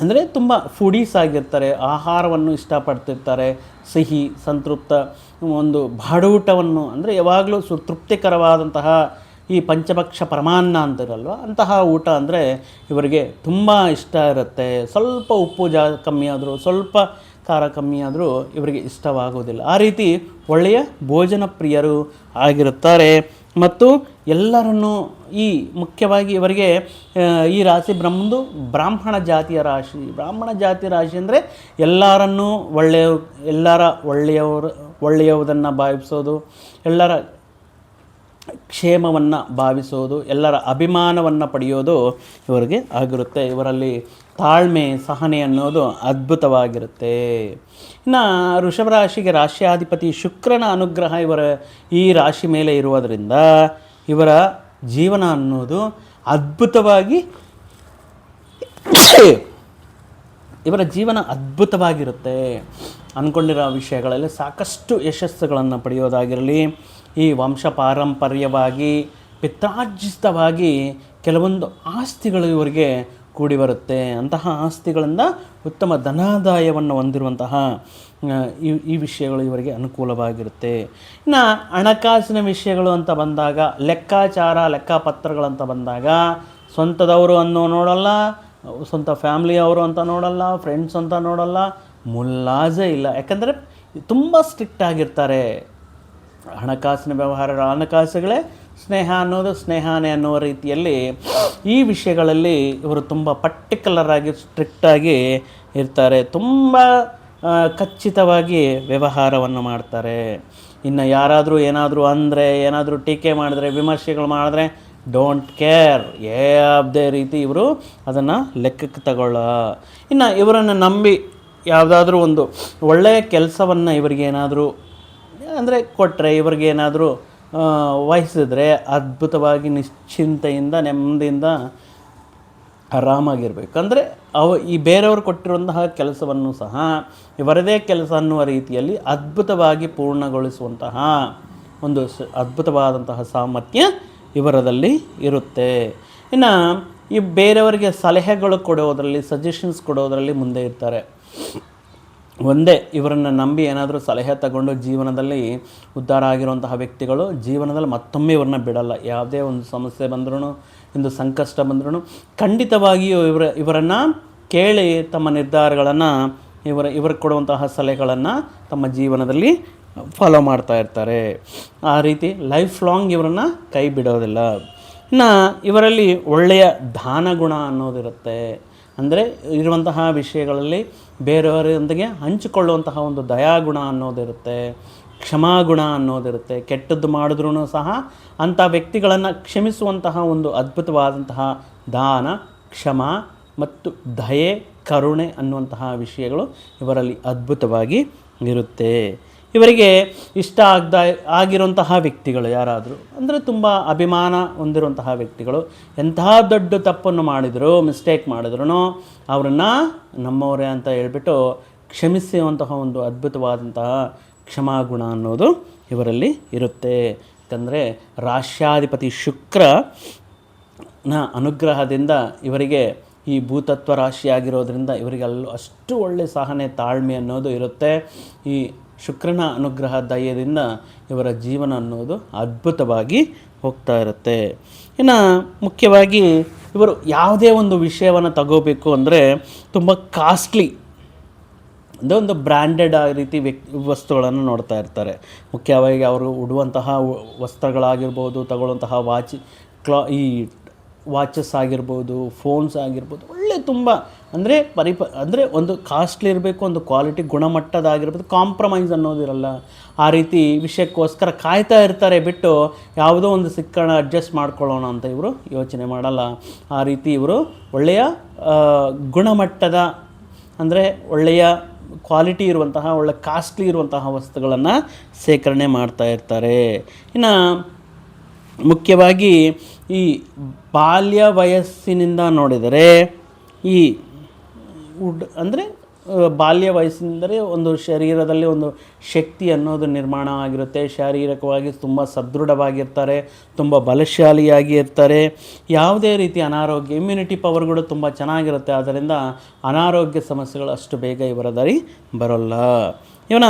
ಅಂದರೆ ತುಂಬ ಫುಡೀಸ್ ಆಗಿರ್ತಾರೆ, ಆಹಾರವನ್ನು ಇಷ್ಟಪಡ್ತಿರ್ತಾರೆ, ಸಿಹಿ, ಸಂತೃಪ್ತ, ಒಂದು ಬಾಡೂಟವನ್ನು, ಅಂದರೆ ಯಾವಾಗಲೂ ಸುತೃಪ್ತಿಕರವಾದಂತಹ ಈ ಪಂಚಭಕ್ಷ ಪರಮಾನ್ನ ಅಂತಿರಲ್ವ? ಅಂತಹ ಊಟ ಅಂದರೆ ಇವರಿಗೆ ತುಂಬ ಇಷ್ಟ ಇರುತ್ತೆ. ಸ್ವಲ್ಪ ಉಪ್ಪು ಜಾ, ಕಮ್ಮಿ ಆದರೂ, ಸ್ವಲ್ಪ ಖಾರ ಕಮ್ಮಿ ಆದರೂ ಇವರಿಗೆ ಇಷ್ಟವಾಗುವುದಿಲ್ಲ. ಆ ರೀತಿ ಒಳ್ಳೆಯ ಭೋಜನ ಪ್ರಿಯರು ಆಗಿರುತ್ತಾರೆ. ಮತ್ತು ಎಲ್ಲರನ್ನೂ ಈ ಮುಖ್ಯವಾಗಿ ಇವರಿಗೆ ಈ ರಾಶಿ ಬ್ರಹ್ಮಂದು ಬ್ರಾಹ್ಮಣ ಜಾತಿಯ ರಾಶಿ. ಬ್ರಾಹ್ಮಣ ಜಾತಿಯ ರಾಶಿ ಅಂದರೆ ಎಲ್ಲರನ್ನೂ ಒಳ್ಳೆಯ ಎಲ್ಲರ ಒಳ್ಳೆಯವರು ಒಳ್ಳೆಯುವುದನ್ನು ಭಾವಿಸೋದು, ಎಲ್ಲರ ಕ್ಷೇಮವನ್ನು ಭಾವಿಸೋದು, ಎಲ್ಲರ ಅಭಿಮಾನವನ್ನು ಪಡೆಯೋದು ಇವರಿಗೆ ಆಗಿರುತ್ತೆ. ಇವರಲ್ಲಿ ತಾಳ್ಮೆ, ಸಹನೆ ಅನ್ನೋದು ಅದ್ಭುತವಾಗಿರುತ್ತೆ. ಇನ್ನು ಋಷಭ ರಾಶಿಗೆ ರಾಶ್ಯಾಧಿಪತಿ ಶುಕ್ರನ ಅನುಗ್ರಹ ಇವರ ಈ ರಾಶಿ ಮೇಲೆ ಇರುವುದರಿಂದ ಇವರ ಜೀವನ ಅನ್ನೋದು ಅದ್ಭುತವಾಗಿ [COUGHS] ಇವರ ಜೀವನ ಅದ್ಭುತವಾಗಿರುತ್ತೆ. ಅಂದ್ಕೊಂಡಿರೋ ವಿಷಯಗಳಲ್ಲಿ ಸಾಕಷ್ಟು ಯಶಸ್ಸುಗಳನ್ನು ಪಡೆಯೋದಾಗಿರಲಿ ಈ ವಂಶ ಪಾರಂಪರ್ಯವಾಗಿ ಪಿತ್ರಾರ್ಜಿತವಾಗಿ ಕೆಲವೊಂದು ಆಸ್ತಿಗಳು ಇವರಿಗೆ ಕೂಡಿ ಬರುತ್ತೆ ಅಂತಹ ಆಸ್ತಿಗಳಿಂದ ಉತ್ತಮ ಧನಾದಾಯವನ್ನು ಹೊಂದಿರುವಂತಹ ಈ ಈ ವಿಷಯಗಳು ಇವರಿಗೆ ಅನುಕೂಲವಾಗಿರುತ್ತೆ. ಇನ್ನು ಹಣಕಾಸಿನ ವಿಷಯಗಳು ಅಂತ ಬಂದಾಗ, ಲೆಕ್ಕಾಚಾರ ಲೆಕ್ಕಪತ್ರಗಳಂತ ಬಂದಾಗ, ಸ್ವಂತದವರು ಅನ್ನೋ ನೋಡಲ್ಲ, ಸ್ವಂತ ಫ್ಯಾಮಿಲಿಯವರು ಅಂತ ನೋಡಲ್ಲ, ಫ್ರೆಂಡ್ಸ್ ಅಂತ ನೋಡಲ್ಲ, ಮುಲ್ಲಾಜೇ ಇಲ್ಲ. ಯಾಕಂದರೆ ತುಂಬ ಸ್ಟ್ರಿಕ್ಟ್ ಆಗಿರ್ತಾರೆ. ಹಣಕಾಸಿನ ವ್ಯವಹಾರ ಹಣಕಾಸುಗಳೇ ಸ್ನೇಹ ಅನ್ನೋದು, ಸ್ನೇಹನೇ ಅನ್ನೋ ರೀತಿಯಲ್ಲಿ ಈ ವಿಷಯಗಳಲ್ಲಿ ಇವರು ತುಂಬ ಪರ್ಟಿಕ್ಯುಲರ್ ಆಗಿ ಸ್ಟ್ರಿಕ್ಟಾಗಿ ಇರ್ತಾರೆ. ತುಂಬ ಖಚಿತವಾಗಿ ವ್ಯವಹಾರವನ್ನು ಮಾಡ್ತಾರೆ. ಇನ್ನು ಯಾರಾದರೂ ಏನಾದರೂ ಅಂದರೆ, ಏನಾದರೂ ಟೀಕೆ ಮಾಡಿದ್ರೆ, ವಿಮರ್ಶೆಗಳು ಮಾಡಿದ್ರೆ ಡೋಂಟ್ ಕೇರ್ ಯಾವುದೇ ರೀತಿ ಇವರು ಅದನ್ನು ಲೆಕ್ಕಕ್ಕೆ ತಗೊಳ್ಳ. ಇನ್ನು ಇವರನ್ನು ನಂಬಿ ಯಾವುದಾದ್ರೂ ಒಂದು ಒಳ್ಳೆಯ ಕೆಲಸವನ್ನು ಇವರಿಗೆ ಏನಾದರೂ ಅಂದರೆ ಕೊಟ್ಟರೆ ಇವ್ರಿಗೆ ಏನಾದರೂ ವಹಿಸಿದ್ರೆ ಅದ್ಭುತವಾಗಿ ನಿಶ್ಚಿಂತೆಯಿಂದ, ನೆಮ್ಮದಿಯಿಂದ ಆರಾಮಾಗಿರ್ಬೇಕು. ಅಂದರೆ ಅವ, ಈ ಬೇರೆಯವರು ಕೊಟ್ಟಿರುವಂತಹ ಕೆಲಸವನ್ನು ಸಹ, ಇವರದೇ ಕೆಲಸ ಅನ್ನುವ ರೀತಿಯಲ್ಲಿ ಅದ್ಭುತವಾಗಿ ಪೂರ್ಣಗೊಳಿಸುವಂತಹ ಒಂದು ಅದ್ಭುತವಾದಂತಹ ಸಾಮರ್ಥ್ಯ ಇವರದಲ್ಲಿ ಇರುತ್ತೆ. ಇನ್ನು, ಈ ಬೇರೆಯವರಿಗೆ ಸಲಹೆಗಳು ಕೊಡೋದರಲ್ಲಿ ಸಜೆಷನ್ಸ್ ಕೊಡೋದರಲ್ಲಿ ಮುಂದೆ ಇರ್ತಾರೆ. ಒಂದೇ ಇವರನ್ನು ನಂಬಿ ಏನಾದರೂ ಸಲಹೆ ತಗೊಂಡು ಜೀವನದಲ್ಲಿ ಉದ್ಧಾರ ಆಗಿರುವಂತಹ ವ್ಯಕ್ತಿಗಳು ಜೀವನದಲ್ಲಿ ಮತ್ತೊಮ್ಮೆ ಇವ್ರನ್ನ ಬಿಡಲ್ಲ. ಯಾವುದೇ ಒಂದು ಸಮಸ್ಯೆ ಬಂದ್ರೂ ಒಂದು ಸಂಕಷ್ಟ ಬಂದ್ರೂ ಖಂಡಿತವಾಗಿಯೂ ಇವರ, ಇವರನ್ನು ಕೇಳಿ ತಮ್ಮ ನಿರ್ಧಾರಗಳನ್ನು, ಇವರ, ಇವರು ಕೊಡುವಂತಹ ಸಲಹೆಗಳನ್ನು ತಮ್ಮ ಜೀವನದಲ್ಲಿ ಫಾಲೋ ಮಾಡ್ತಾ ಇರ್ತಾರೆ. ಆ ರೀತಿ ಲೈಫ್ ಲಾಂಗ್ ಇವರನ್ನು ಕೈ ಬಿಡೋದಿಲ್ಲ. ಇನ್ನು ಇವರಲ್ಲಿ ಒಳ್ಳೆಯ ದಾನ ಗುಣ ಅನ್ನೋದಿರುತ್ತೆ. ಅಂದರೆ ಇರುವಂತಹ ವಿಷಯಗಳಲ್ಲಿ ಬೇರೆಯವರೊಂದಿಗೆ ಹಂಚಿಕೊಳ್ಳುವಂತಹ ಒಂದು ದಯಾಗುಣ ಅನ್ನೋದಿರುತ್ತೆ, ಕ್ಷಮಾಗುಣ ಅನ್ನೋದಿರುತ್ತೆ, ಕೆಟ್ಟದ್ದು ಮಾಡಿದ್ರೂ ಸಹ ಅಂಥ ವ್ಯಕ್ತಿಗಳನ್ನು ಕ್ಷಮಿಸುವಂತಹ ಒಂದು ಅದ್ಭುತವಾದಂತಹ ದಾನ, ಕ್ಷಮ ಮತ್ತು ದಯೆ, ಕರುಣೆ ಅನ್ನುವಂತಹ ವಿಷಯಗಳು ಇವರಲ್ಲಿ ಅದ್ಭುತವಾಗಿ ಇರುತ್ತೆ. ಇವರಿಗೆ ಇಷ್ಟ ಆಗದ ಆಗಿರುವಂತಹ ವ್ಯಕ್ತಿಗಳು ಯಾರಾದರೂ. ಅಂದರೆ ತುಂಬ ಅಭಿಮಾನ ಹೊಂದಿರುವಂತಹ ವ್ಯಕ್ತಿಗಳು. ಎಂತಹ ದೊಡ್ಡ ತಪ್ಪನ್ನು ಮಾಡಿದ್ರು ಮಿಸ್ಟೇಕ್ ಮಾಡಿದ್ರು ಅವರನ್ನು ನಮ್ಮವರೇ ಅಂತ ಹೇಳ್ಬಿಟ್ಟು ಕ್ಷಮಿಸುವಂತಹ ಒಂದು ಅದ್ಭುತವಾದಂತಹ ಕ್ಷಮಾಗುಣ ಅನ್ನೋದು ಇವರಲ್ಲಿ ಇರುತ್ತೆ. ಯಾಕಂದರೆ ರಾಶ್ಯಾಧಿಪತಿ ಶುಕ್ರ ನ ಅನುಗ್ರಹದಿಂದ ಇವರಿಗೆ ಈ ಭೂತತ್ವ ರಾಶಿ ಆಗಿರೋದರಿಂದ ಇವರಿಗೆ ಅಲ್ಲೂ ಅಷ್ಟು ಒಳ್ಳೆ ಸಹನೆ, ತಾಳ್ಮೆ ಅನ್ನೋದು ಇರುತ್ತೆ. ಈ ಶುಕ್ರನ ಅನುಗ್ರಹ ದಯದಿಂದ ಇವರ ಜೀವನ ಅನ್ನೋದು ಅದ್ಭುತವಾಗಿ ಹೋಗ್ತಾ ಇರುತ್ತೆ. ಇನ್ನು ಮುಖ್ಯವಾಗಿ ಇವರು ಯಾವುದೇ ಒಂದು ವಿಷಯವನ್ನು ತಗೋಬೇಕು ಅಂದರೆ ತುಂಬ ಕಾಸ್ಟ್ಲಿ ಅಂದರೆ ಒಂದು ಬ್ರ್ಯಾಂಡೆಡ್ ಆ ರೀತಿ ವ್ಯಕ್ ವಸ್ತುಗಳನ್ನು ನೋಡ್ತಾ ಇರ್ತಾರೆ. ಮುಖ್ಯವಾಗಿ ಅವರು ಉಡುವಂತಹ ವಸ್ತ್ರಗಳಾಗಿರ್ಬೋದು, ತಗೊಳ್ಳುವಂತಹ ವಾಚ್, ಕ್ಲಾ, ಈ ವಾಚಸ್ ಆಗಿರ್ಬೋದು, ಫೋನ್ಸ್ ಆಗಿರ್ಬೋದು, ಒಳ್ಳೆ ತುಂಬ, ಅಂದರೆ ಪರಿಪ, ಅಂದರೆ ಒಂದು ಕಾಸ್ಟ್ಲಿ ಇರಬೇಕು, ಒಂದು ಕ್ವಾಲಿಟಿ ಗುಣಮಟ್ಟದಾಗಿರ್ಬೋದು ಕಾಂಪ್ರಮೈಸ್ ಅನ್ನೋದಿರಲ್ಲ. ಆ ರೀತಿ ವಿಷಯಕ್ಕೋಸ್ಕರ ಕಾಯ್ತಾ ಇರ್ತಾರೆ ಬಿಟ್ಟು ಯಾವುದೋ ಒಂದು ಸಿಕ್ಕಣ ಅಡ್ಜಸ್ಟ್ ಮಾಡ್ಕೊಳ್ಳೋಣ ಅಂತ ಇವರು ಯೋಚನೆ ಮಾಡಲ್ಲ. ಆ ರೀತಿ ಇವರು ಒಳ್ಳೆಯ ಗುಣಮಟ್ಟದ, ಅಂದರೆ ಒಳ್ಳೆಯ ಕ್ವಾಲಿಟಿ ಇರುವಂತಹ, ಒಳ್ಳೆ ಕಾಸ್ಟ್ಲಿ ಇರುವಂತಹ ವಸ್ತುಗಳನ್ನು ಸೇಕರಣೆ ಮಾಡ್ತಾ ಇರ್ತಾರೆ. ಇನ್ನು ಮುಖ್ಯವಾಗಿ ಈ ಬಾಲ್ಯ ವಯಸ್ಸಿನಿಂದ ನೋಡಿದರೆ ಈ ಉಡ್ ಅಂದರೆ ಬಾಲ್ಯ ವಯಸ್ಸಿನಿಂದಲೇ ಒಂದು ಶರೀರದಲ್ಲಿ ಒಂದು ಶಕ್ತಿ ಅನ್ನೋದು ನಿರ್ಮಾಣ ಆಗಿರುತ್ತೆ. ಶಾರೀರಿಕವಾಗಿ ತುಂಬ ಸದೃಢವಾಗಿರ್ತಾರೆ, ತುಂಬ ಬಲಶಾಲಿಯಾಗಿ ಇರ್ತಾರೆ. ಯಾವುದೇ ರೀತಿ ಅನಾರೋಗ್ಯ ಇಮ್ಯುನಿಟಿ ಪವರ್ಗಳು ತುಂಬ ಚೆನ್ನಾಗಿರುತ್ತೆ. ಆದ್ದರಿಂದ ಅನಾರೋಗ್ಯ ಸಮಸ್ಯೆಗಳು ಅಷ್ಟು ಬೇಗ ಇವರ ದಾರಿ ಬರೋಲ್ಲ. ಇವನ,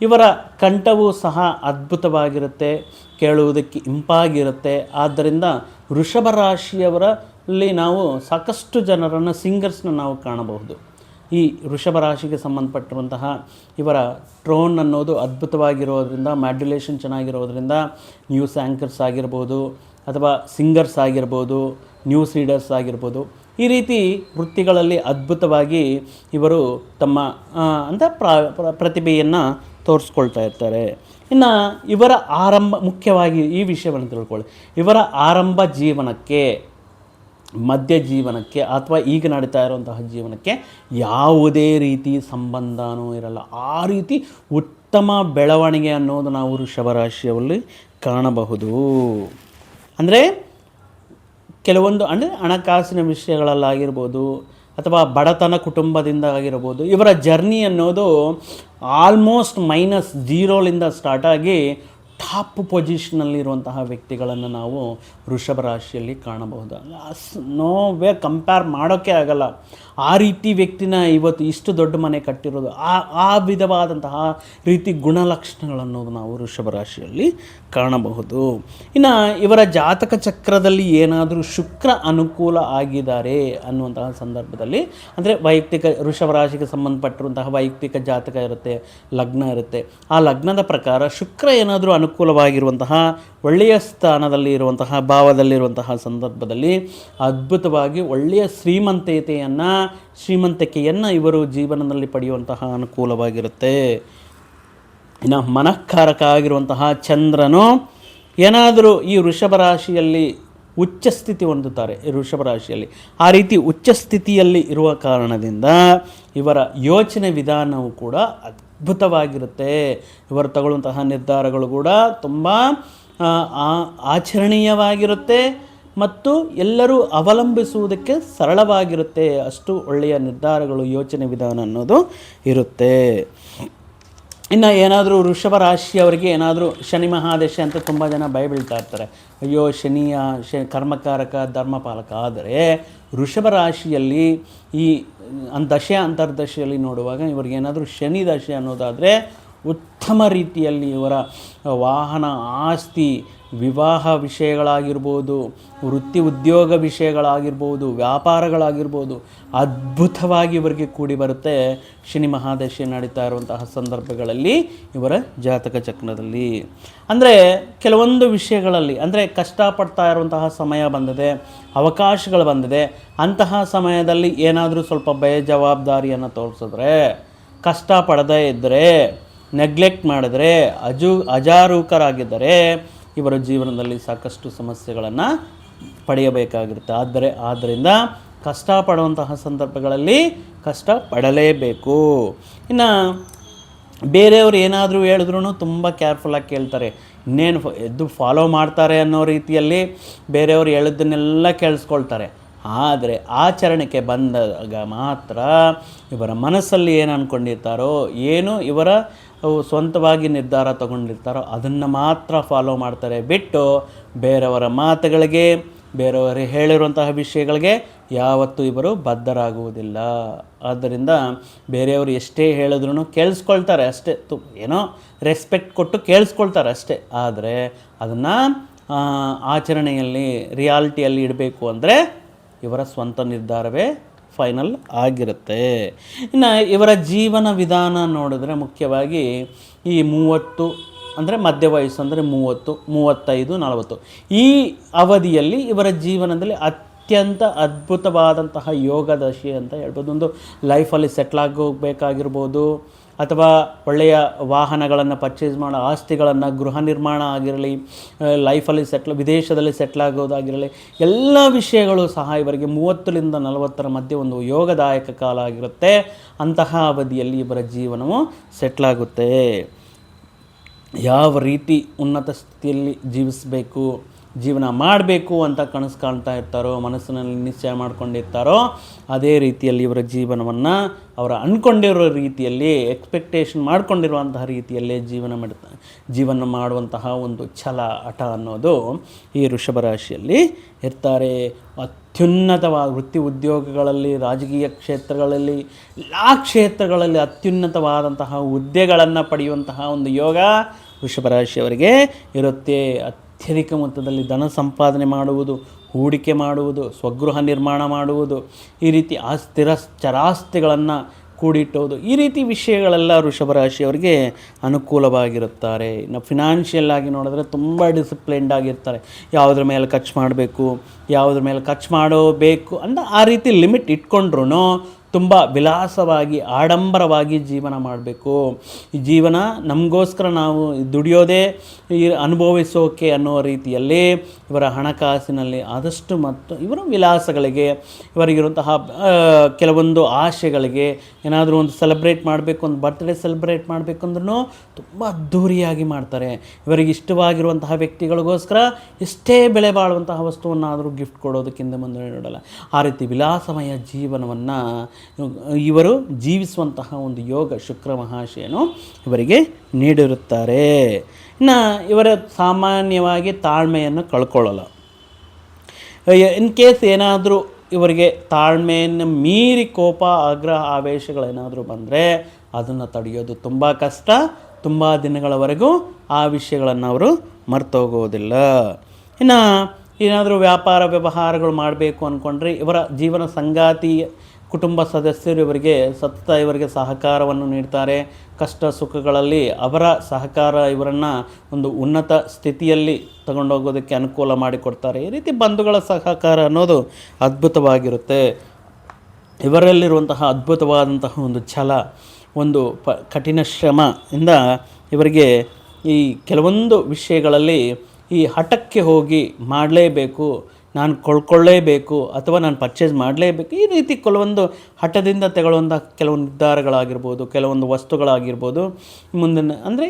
ಇವರ ಕಂಠವೂ ಸಹ ಅದ್ಭುತವಾಗಿರುತ್ತೆ. ಕೇಳುವುದಕ್ಕೆ ಇಂಪಾಗಿರುತ್ತೆ. ಆದ್ದರಿಂದ ವೃಷಭ ರಾಶಿಯವರಲ್ಲಿ ನಾವು ಸಾಕಷ್ಟು ಜನರನ್ನು, ಸಿಂಗರ್ಸ್ನ ನಾವು ಕಾಣಬಹುದು. ಈ ವೃಷಭ ರಾಶಿಗೆ ಸಂಬಂಧಪಟ್ಟಿರುವಂತಹ ಇವರ ಟ್ರೋನ್ ಅನ್ನೋದು ಅದ್ಭುತವಾಗಿರೋದ್ರಿಂದ, ಮ್ಯಾಡ್ಯುಲೇಷನ್ ಚೆನ್ನಾಗಿರೋದ್ರಿಂದ, ನ್ಯೂಸ್ ಆ್ಯಂಕರ್ಸ್ ಆಗಿರ್ಬೋದು ಅಥವಾ ಸಿಂಗರ್ಸ್ ಆಗಿರ್ಬೋದು, ನ್ಯೂಸ್ ರೀಡರ್ಸ್ ಆಗಿರ್ಬೋದು, ಈ ರೀತಿ ವೃತ್ತಿಗಳಲ್ಲಿ ಅದ್ಭುತವಾಗಿ ಇವರು ತಮ್ಮ ಅಂತ ಪ್ರ, ಪ್ರ- ಪ್ರತಿಭೆಯನ್ನು ತೋರಿಸ್ಕೊಳ್ತಾ ಇರ್ತಾರೆ. ಇನ್ನು ಇವರ ಆರಂಭ ಮುಖ್ಯವಾಗಿ ಈ ವಿಷಯವನ್ನು ತಿಳ್ಕೊಳ್ಳಿ. ಇವರ ಆರಂಭ ಜೀವನಕ್ಕೆ, ಮಧ್ಯ ಜೀವನಕ್ಕೆ ಅಥವಾ ಈಗ ನಡೀತಾ ಇರುವಂತಹ ಜೀವನಕ್ಕೆ ಯಾವುದೇ ರೀತಿ ಸಂಬಂಧನೂ ಇರಲ್ಲ. ಆ ರೀತಿ ಉತ್ತಮ ಬೆಳವಣಿಗೆ ಅನ್ನೋದು ನಾವು ವೃಷಭ ರಾಶಿಯಲ್ಲಿ ಕಾಣಬಹುದು. ಅಂದರೆ ಕೆಲವೊಂದು ಅಂದರೆ ಹಣಕಾಸಿನ ವಿಷಯಗಳಲ್ಲಾಗಿರ್ಬೋದು ಅಥವಾ ಬಡತನ ಕುಟುಂಬದಿಂದ ಆಗಿರ್ಬೋದು, ಇವರ ಜರ್ನಿ ಅನ್ನೋದು ಆಲ್ಮೋಸ್ಟ್ ಮೈನಸ್ ಜೀರೋಲಿಂದ ಸ್ಟಾರ್ಟ್ ಆಗಿ ಟಾಪ್ ಪೊಸಿಷನಲ್ಲಿರುವಂತಹ ವ್ಯಕ್ತಿಗಳನ್ನು ನಾವು ವೃಷಭ ರಾಶಿಯಲ್ಲಿ ಕಾಣಬಹುದು ನೋ ವೇ ಕಂಪೇರ್ ಮಾಡೋಕ್ಕೆ ಆಗಲ್ಲ. ಆ ರೀತಿ ವ್ಯಕ್ತಿನ ಇವತ್ತು ಇಷ್ಟು ದೊಡ್ಡ ಮನೆ ಕಟ್ಟಿರೋದು, ಆ ಆ ವಿಧವಾದಂತಹ ರೀತಿ ಗುಣಲಕ್ಷಣಗಳನ್ನು ನಾವು ವೃಷಭ ರಾಶಿಯಲ್ಲಿ ಕಾಣಬಹುದು. ಇನ್ನು ಇವರ ಜಾತಕ ಚಕ್ರದಲ್ಲಿ ಏನಾದರೂ ಶುಕ್ರ ಅನುಕೂಲ ಆಗಿದ್ದಾರೆ ಅನ್ನುವಂತಹ ಸಂದರ್ಭದಲ್ಲಿ, ಅಂದರೆ ವೈಯಕ್ತಿಕ ವೃಷಭ ರಾಶಿಗೆ ಸಂಬಂಧಪಟ್ಟಿರುವಂತಹ ವೈಯಕ್ತಿಕ ಜಾತಕ ಇರುತ್ತೆ, ಲಗ್ನ ಇರುತ್ತೆ. ಆ ಲಗ್ನದ ಪ್ರಕಾರ ಶುಕ್ರ ಏನಾದರೂ ಅನುಕೂಲವಾಗಿರುವಂತಹ ಒಳ್ಳೆಯ ಸ್ಥಾನದಲ್ಲಿ ಇರುವಂತಹ ಭಾವದಲ್ಲಿರುವಂತಹ ಸಂದರ್ಭದಲ್ಲಿ ಅದ್ಭುತವಾಗಿ ಒಳ್ಳೆಯ ಶ್ರೀಮಂತತೆಯನ್ನು, ಶ್ರೀಮಂತಿಕೆಯನ್ನು ಇವರು ಜೀವನದಲ್ಲಿ ಪಡೆಯುವಂತಹ ಅನುಕೂಲವಾಗಿರುತ್ತೆ. ಇನ್ನು ಮನಃಕಾರಕ ಆಗಿರುವಂತಹ ಚಂದ್ರನು ಏನಾದರೂ ಈ ವೃಷಭ ರಾಶಿಯಲ್ಲಿ ಉಚ್ಚ ಸ್ಥಿತಿ ಹೊಂದುತ್ತಾರೆ. ಈ ವೃಷಭ ರಾಶಿಯಲ್ಲಿ ಆ ರೀತಿ ಉಚ್ಚ ಸ್ಥಿತಿಯಲ್ಲಿ ಇರುವ ಕಾರಣದಿಂದ ಇವರ ಯೋಚನೆ ವಿಧಾನವು ಕೂಡ ಅದ್ಭುತವಾಗಿರುತ್ತೆ. ಇವರು ತಗೊಳ್ಳುವಂತಹ ನಿರ್ಧಾರಗಳು ಕೂಡ ತುಂಬ ಆಚರಣೀಯವಾಗಿರುತ್ತೆ ಮತ್ತು ಎಲ್ಲರೂ ಅವಲಂಬಿಸುವುದಕ್ಕೆ ಸರಳವಾಗಿರುತ್ತೆ. ಅಷ್ಟು ಒಳ್ಳೆಯ ನಿರ್ಧಾರಗಳು, ಯೋಚನೆ ವಿಧಾನ ಅನ್ನೋದು ಇರುತ್ತೆ. ಇನ್ನು ಏನಾದರೂ ವೃಷಭ ರಾಶಿಯವರಿಗೆ ಏನಾದರೂ ಶನಿ ಮಹಾದೇಶ ಅಂತ ತುಂಬ ಜನ ಭಯಬೀಳ್ತಾ ಇರ್ತಾರೆ. ಅಯ್ಯೋ, ಶನಿಯ ಶ ಕರ್ಮಕಾರಕ, ಧರ್ಮಪಾಲಕ. ಆದರೆ ವೃಷಭ ರಾಶಿಯಲ್ಲಿ ಈ ದಶೆ, ಅಂತರ್ದಶೆಯಲ್ಲಿ ನೋಡುವಾಗ ಇವ್ರಿಗೇನಾದರೂ ಶನಿ ದಶೆ ಅನ್ನೋದಾದರೆ ಉತ್ತಮ ರೀತಿಯಲ್ಲಿ ಇವರ ವಾಹನ ಆಸ್ತಿ ವಿವಾಹ ವಿಷಯಗಳಾಗಿರ್ಬೋದು, ವೃತ್ತಿ ಉದ್ಯೋಗ ವಿಷಯಗಳಾಗಿರ್ಬೋದು, ವ್ಯಾಪಾರಗಳಾಗಿರ್ಬೋದು, ಅದ್ಭುತವಾಗಿ ಇವರಿಗೆ ಕೂಡಿ ಬರುತ್ತೆ. ಶನಿ ಮಹಾದಶೆ ನಡೀತಾ ಇರುವಂತಹ ಸಂದರ್ಭಗಳಲ್ಲಿ ಇವರ ಜಾತಕ ಚಕ್ರದಲ್ಲಿ. ಅಂದರೆ ಕೆಲವೊಂದು ವಿಷಯಗಳಲ್ಲಿ, ಅಂದರೆ ಕಷ್ಟಪಡ್ತಾ ಇರುವಂತಹ ಸಮಯ ಬಂದಿದೆ, ಅವಕಾಶಗಳು ಬಂದಿದೆ. ಅಂತಹ ಸಮಯದಲ್ಲಿ ಏನಾದರೂ ಸ್ವಲ್ಪ ಬೇಜವಾಬ್ದಾರಿಯನ್ನು ತೋರಿಸಿದ್ರೆ ಕಷ್ಟ ಪಡದೇ ಇದ್ದರೆ ನೆಗ್ಲೆಕ್ಟ್ ಮಾಡಿದರೆ, ಅಜು ಅಜಾರೂಕರಾಗಿದ್ದರೆ ಇವರ ಜೀವನದಲ್ಲಿ ಸಾಕಷ್ಟು ಸಮಸ್ಯೆಗಳನ್ನು ಪಡೆಯಬೇಕಾಗಿರುತ್ತೆ. ಆದರೆ, ಆದ್ದರಿಂದ ಕಷ್ಟಪಡುವಂತಹ ಸಂದರ್ಭಗಳಲ್ಲಿ ಕಷ್ಟ ಪಡಲೇಬೇಕು ಇನ್ನು ಬೇರೆಯವರು ಏನಾದರೂ ಹೇಳಿದ್ರು ತುಂಬ ಕೇರ್ಫುಲ್ಲಾಗಿ ಕೇಳ್ತಾರೆ. ಇನ್ನೇನು ಎದ್ದು ಫಾಲೋ ಮಾಡ್ತಾರೆ ಅನ್ನೋ ರೀತಿಯಲ್ಲಿ ಬೇರೆಯವರು ಹೇಳಿದ್ದನ್ನೆಲ್ಲ ಕೇಳಿಸ್ಕೊಳ್ತಾರೆ. ಆದರೆ ಆಚರಣೆಗೆ ಬಂದಾಗ ಮಾತ್ರ ಇವರ ಮನಸ್ಸಲ್ಲಿ ಏನು ಅಂದ್ಕೊಂಡಿರ್ತಾರೋ ಏನು ಇವರ ಸ್ವಂತವಾಗಿ ನಿರ್ಧಾರ ತಗೊಂಡಿರ್ತಾರೋ ಅದನ್ನು ಮಾತ್ರ ಫಾಲೋ ಮಾಡ್ತಾರೆ. ಬಿಟ್ಟು ಬೇರೆಯವರ ಮಾತುಗಳಿಗೆ, ಬೇರೆಯವರು ಹೇಳಿರುವಂತಹ ವಿಷಯಗಳಿಗೆ ಯಾವತ್ತೂ ಇವರು ಬದ್ಧರಾಗುವುದಿಲ್ಲ. ಆದ್ದರಿಂದ ಬೇರೆಯವರು ಎಷ್ಟೇ ಹೇಳಿದ್ರು ಕೇಳಿಸ್ಕೊಳ್ತಾರೆ ಅಷ್ಟೇ. ತು, ಏನೋ ರೆಸ್ಪೆಕ್ಟ್ ಕೊಟ್ಟು ಕೇಳಿಸ್ಕೊಳ್ತಾರೆ ಅಷ್ಟೇ. ಆದರೆ ಅದನ್ನು ಆಚರಣೆಯಲ್ಲಿ ರಿಯಾಲಿಟಿಯಲ್ಲಿ ಇಡಬೇಕು ಅಂದರೆ ಇವರ ಸ್ವಂತ ನಿರ್ಧಾರವೇ ಫೈನಲ್ ಆಗಿರುತ್ತೆ. ಇನ್ನು ಇವರ ಜೀವನ ವಿಧಾನ ನೋಡಿದ್ರೆ ಮುಖ್ಯವಾಗಿ ಈ ಮೂವತ್ತು, ಅಂದರೆ ಮಧ್ಯ ವಯಸ್ಸು ಅಂದರೆ ಮೂವತ್ತು, ಮೂವತ್ತೈದು, ನಲವತ್ತು. ಈ ಅವಧಿಯಲ್ಲಿ ಇವರ ಜೀವನದಲ್ಲಿ ಅತ್ಯಂತ ಅದ್ಭುತವಾದಂತಹ ಯೋಗದಶಿ ಅಂತ ಹೇಳ್ಬೋದು. ಒಂದು ಲೈಫಲ್ಲಿ ಸೆಟ್ಲ್ ಆಗೋಗ್ಬೇಕಾಗಿರ್ಬೋದು. ಅಥವಾ ಒಳ್ಳೆಯ ವಾಹನಗಳನ್ನು ಪರ್ಚೇಸ್ ಮಾಡೋ ಆಸ್ತಿಗಳನ್ನು ಗೃಹ ನಿರ್ಮಾಣ ಆಗಿರಲಿ ಲೈಫಲ್ಲಿ ಸೆಟ್ಲ್ ವಿದೇಶದಲ್ಲಿ ಸೆಟ್ಲ್ ಆಗೋದಾಗಿರಲಿ, ಎಲ್ಲ ವಿಷಯಗಳು ಸಹ ಇವರಿಗೆ ಮೂವತ್ತರಿಂದ ನಲವತ್ತರ ಮಧ್ಯೆ ಒಂದು ಯೋಗದಾಯಕ ಕಾಲ ಆಗಿರುತ್ತೆ. ಅಂತಹ ಅವಧಿಯಲ್ಲಿ ಇವರ ಜೀವನವು ಸೆಟ್ಲಾಗುತ್ತೆ ಯಾವ ರೀತಿ ಉನ್ನತ ಸ್ಥಿತಿಯಲ್ಲಿ ಜೀವಿಸಬೇಕು? ಜೀವನ ಮಾಡಬೇಕು ಅಂತ ಕನಸು ಕಾಣ್ತಾ ಇರ್ತಾರೋ, ಮನಸ್ಸಿನಲ್ಲಿ ನಿಶ್ಚಯ ಮಾಡ್ಕೊಂಡಿರ್ತಾರೋ ಅದೇ ರೀತಿಯಲ್ಲಿ ಇವರ ಜೀವನವನ್ನು ಅವರ ಅಂದ್ಕೊಂಡಿರೋ ರೀತಿಯಲ್ಲಿ ಎಕ್ಸ್ಪೆಕ್ಟೇಷನ್ ಮಾಡ್ಕೊಂಡಿರುವಂತಹ ರೀತಿಯಲ್ಲೇ ಜೀವನ ಮಾಡ್ತಾ, ಜೀವನ ಮಾಡುವಂತಹ ಒಂದು ಛಲ, ಹಠ ಅನ್ನೋದು ಈ ವೃಷಭ ರಾಶಿಯಲ್ಲಿ ಇರ್ತಾರೆ. ಅತ್ಯುನ್ನತವಾದ ವೃತ್ತಿ ಉದ್ಯೋಗಗಳಲ್ಲಿ, ರಾಜಕೀಯ ಕ್ಷೇತ್ರಗಳಲ್ಲಿ, ಎಲ್ಲ ಕ್ಷೇತ್ರಗಳಲ್ಲಿ ಅತ್ಯುನ್ನತವಾದಂತಹ ಹುದ್ದೆಗಳನ್ನು ಪಡೆಯುವಂತಹ ಒಂದು ಯೋಗ ವೃಷಭ ರಾಶಿಯವರಿಗೆ ಇರುತ್ತೆ. ಅತ್ಯಧಿಕ ಮೊತ್ತದಲ್ಲಿ ಧನ ಸಂಪಾದನೆ ಮಾಡುವುದು, ಹೂಡಿಕೆ ಮಾಡುವುದು, ಸ್ವಗೃಹ ನಿರ್ಮಾಣ ಮಾಡುವುದು, ಈ ರೀತಿ ಆಸ್ತಿರ ಚರಾಸ್ತಿಗಳನ್ನು ಕೂಡಿಟ್ಟುವುದು ಈ ರೀತಿ ವಿಷಯಗಳೆಲ್ಲ ವೃಷಭ ರಾಶಿಯವರಿಗೆ ಅನುಕೂಲವಾಗಿರುತ್ತಾರೆ. ಇನ್ನು ಫಿನಾನ್ಷಿಯಲ್ ಆಗಿ ನೋಡಿದ್ರೆ ತುಂಬ ಡಿಸಿಪ್ಲಿನ್ಡ್ ಆಗಿರ್ತಾರೆ. ಯಾವುದ್ರ ಮೇಲೆ ಖರ್ಚು ಮಾಡಬೇಕು, ಯಾವುದ್ರ ಮೇಲೆ ಖರ್ಚು ಮಾಡಬೇಕು ಅಂತ ಆ ರೀತಿ ಲಿಮಿಟ್ ಇಟ್ಕೊಂಡ್ರು ತುಂಬ ವಿಲಾಸವಾಗಿ, ಆಡಂಬರವಾಗಿ ಜೀವನ ಮಾಡಬೇಕು. ಈ ಜೀವನ ನಮಗೋಸ್ಕರ ನಾವು ದುಡಿಯೋದೇ ಅನುಭವಿಸೋಕೆ ಅನ್ನೋ ರೀತಿಯಲ್ಲಿ ಇವರ ಹಣಕಾಸಿನಲ್ಲಿ ಆದಷ್ಟು ಮತ್ತು ಇವರ ವಿಲಾಸಗಳಿಗೆ, ಇವರಿಗಿರುವಂತಹ ಕೆಲವೊಂದು ಆಶೆಗಳಿಗೆ ಏನಾದರೂ ಒಂದು ಸೆಲೆಬ್ರೇಟ್ ಮಾಡಬೇಕು, ಒಂದು ಬರ್ತ್ಡೇ ಸೆಲೆಬ್ರೇಟ್ ಮಾಡಬೇಕು ಅಂದ್ರೂ ತುಂಬ ಅದ್ಧೂರಿಯಾಗಿ ಮಾಡ್ತಾರೆ. ಇವರಿಗೆ ಇಷ್ಟವಾಗಿರುವಂತಹ ವ್ಯಕ್ತಿಗಳಿಗೋಸ್ಕರ ಎಷ್ಟೇ ಬೆಲೆ ಬಾಳುವಂತಹ ವಸ್ತುವನ್ನಾದರೂ ಗಿಫ್ಟ್ ಕೊಡೋದಕ್ಕಿಂತ ಮುಂದೆ ನೋಡಲ್ಲ. ಆ ರೀತಿ ವಿಲಾಸಮಯ ಜೀವನವನ್ನು ಇವರು ಜೀವಿಸುವಂತಹ ಒಂದು ಯೋಗ ಶುಕ್ರ ಮಹಾಶಯನು ಇವರಿಗೆ ನೀಡಿರುತ್ತಾರೆ. ಇನ್ನು ಇವರ ಸಾಮಾನ್ಯವಾಗಿ ತಾಳ್ಮೆಯನ್ನು ಕಳ್ಕೊಳ್ಳಲ್ಲ. ಇನ್ ಕೇಸ್ ಏನಾದರೂ ಇವರಿಗೆ ತಾಳ್ಮೆಯನ್ನು ಮೀರಿ ಕೋಪ, ಆಗ್ರಹ, ಆವೇಶಗಳೇನಾದರೂ ಬಂದರೆ ಅದನ್ನು ತಡೆಯೋದು ತುಂಬ ಕಷ್ಟ. ತುಂಬ ದಿನಗಳವರೆಗೂ ಆ ವಿಷಯಗಳನ್ನು ಅವರು ಮರ್ತೋಗೋದಿಲ್ಲ. ಇನ್ನು ಏನಾದರೂ ವ್ಯಾಪಾರ ವ್ಯವಹಾರಗಳು ಮಾಡಬೇಕು ಅಂದ್ಕೊಂಡ್ರೆ ಇವರ ಜೀವನ ಸಂಗಾತಿ ಕುಟುಂಬ ಸದಸ್ಯರು ಇವರಿಗೆ, ಸತತ ಇವರಿಗೆ ಸಹಕಾರವನ್ನು ನೀಡ್ತಾರೆ. ಕಷ್ಟ ಸುಖಗಳಲ್ಲಿ ಅವರ ಸಹಕಾರ ಇವರನ್ನು ಒಂದು ಉನ್ನತ ಸ್ಥಿತಿಯಲ್ಲಿ ತಗೊಂಡೋಗೋದಕ್ಕೆ ಅನುಕೂಲ ಮಾಡಿಕೊಡ್ತಾರೆ. ಈ ರೀತಿ ಬಂಧುಗಳ ಸಹಕಾರ ಅನ್ನೋದು ಅದ್ಭುತವಾಗಿರುತ್ತೆ. ಇವರಲ್ಲಿರುವಂತಹ ಅದ್ಭುತವಾದಂತಹ ಒಂದು ಛಲ, ಒಂದು ಪ, ಕಠಿಣ ಶ್ರಮ ಇಂದ ಇವರಿಗೆ ಈ ಕೆಲವೊಂದು ವಿಷಯಗಳಲ್ಲಿ ಈ ಹಠಕ್ಕೆ ಹೋಗಿ ಮಾಡಲೇಬೇಕು. ನಾನು ಕೊಳ್ಕೊಳ್ಳೇಬೇಕು ಅಥವಾ ನಾನು ಪರ್ಚೇಸ್ ಮಾಡಲೇಬೇಕು, ಈ ರೀತಿ ಕೆಲವೊಂದು ಹಠದಿಂದ ತಗೊಳ್ಳುವಂಥ ಕೆಲವೊಂದು ನಿರ್ಧಾರಗಳಾಗಿರ್ಬೋದು, ಕೆಲವೊಂದು ವಸ್ತುಗಳಾಗಿರ್ಬೋದು, ಮುಂದಿನ, ಅಂದರೆ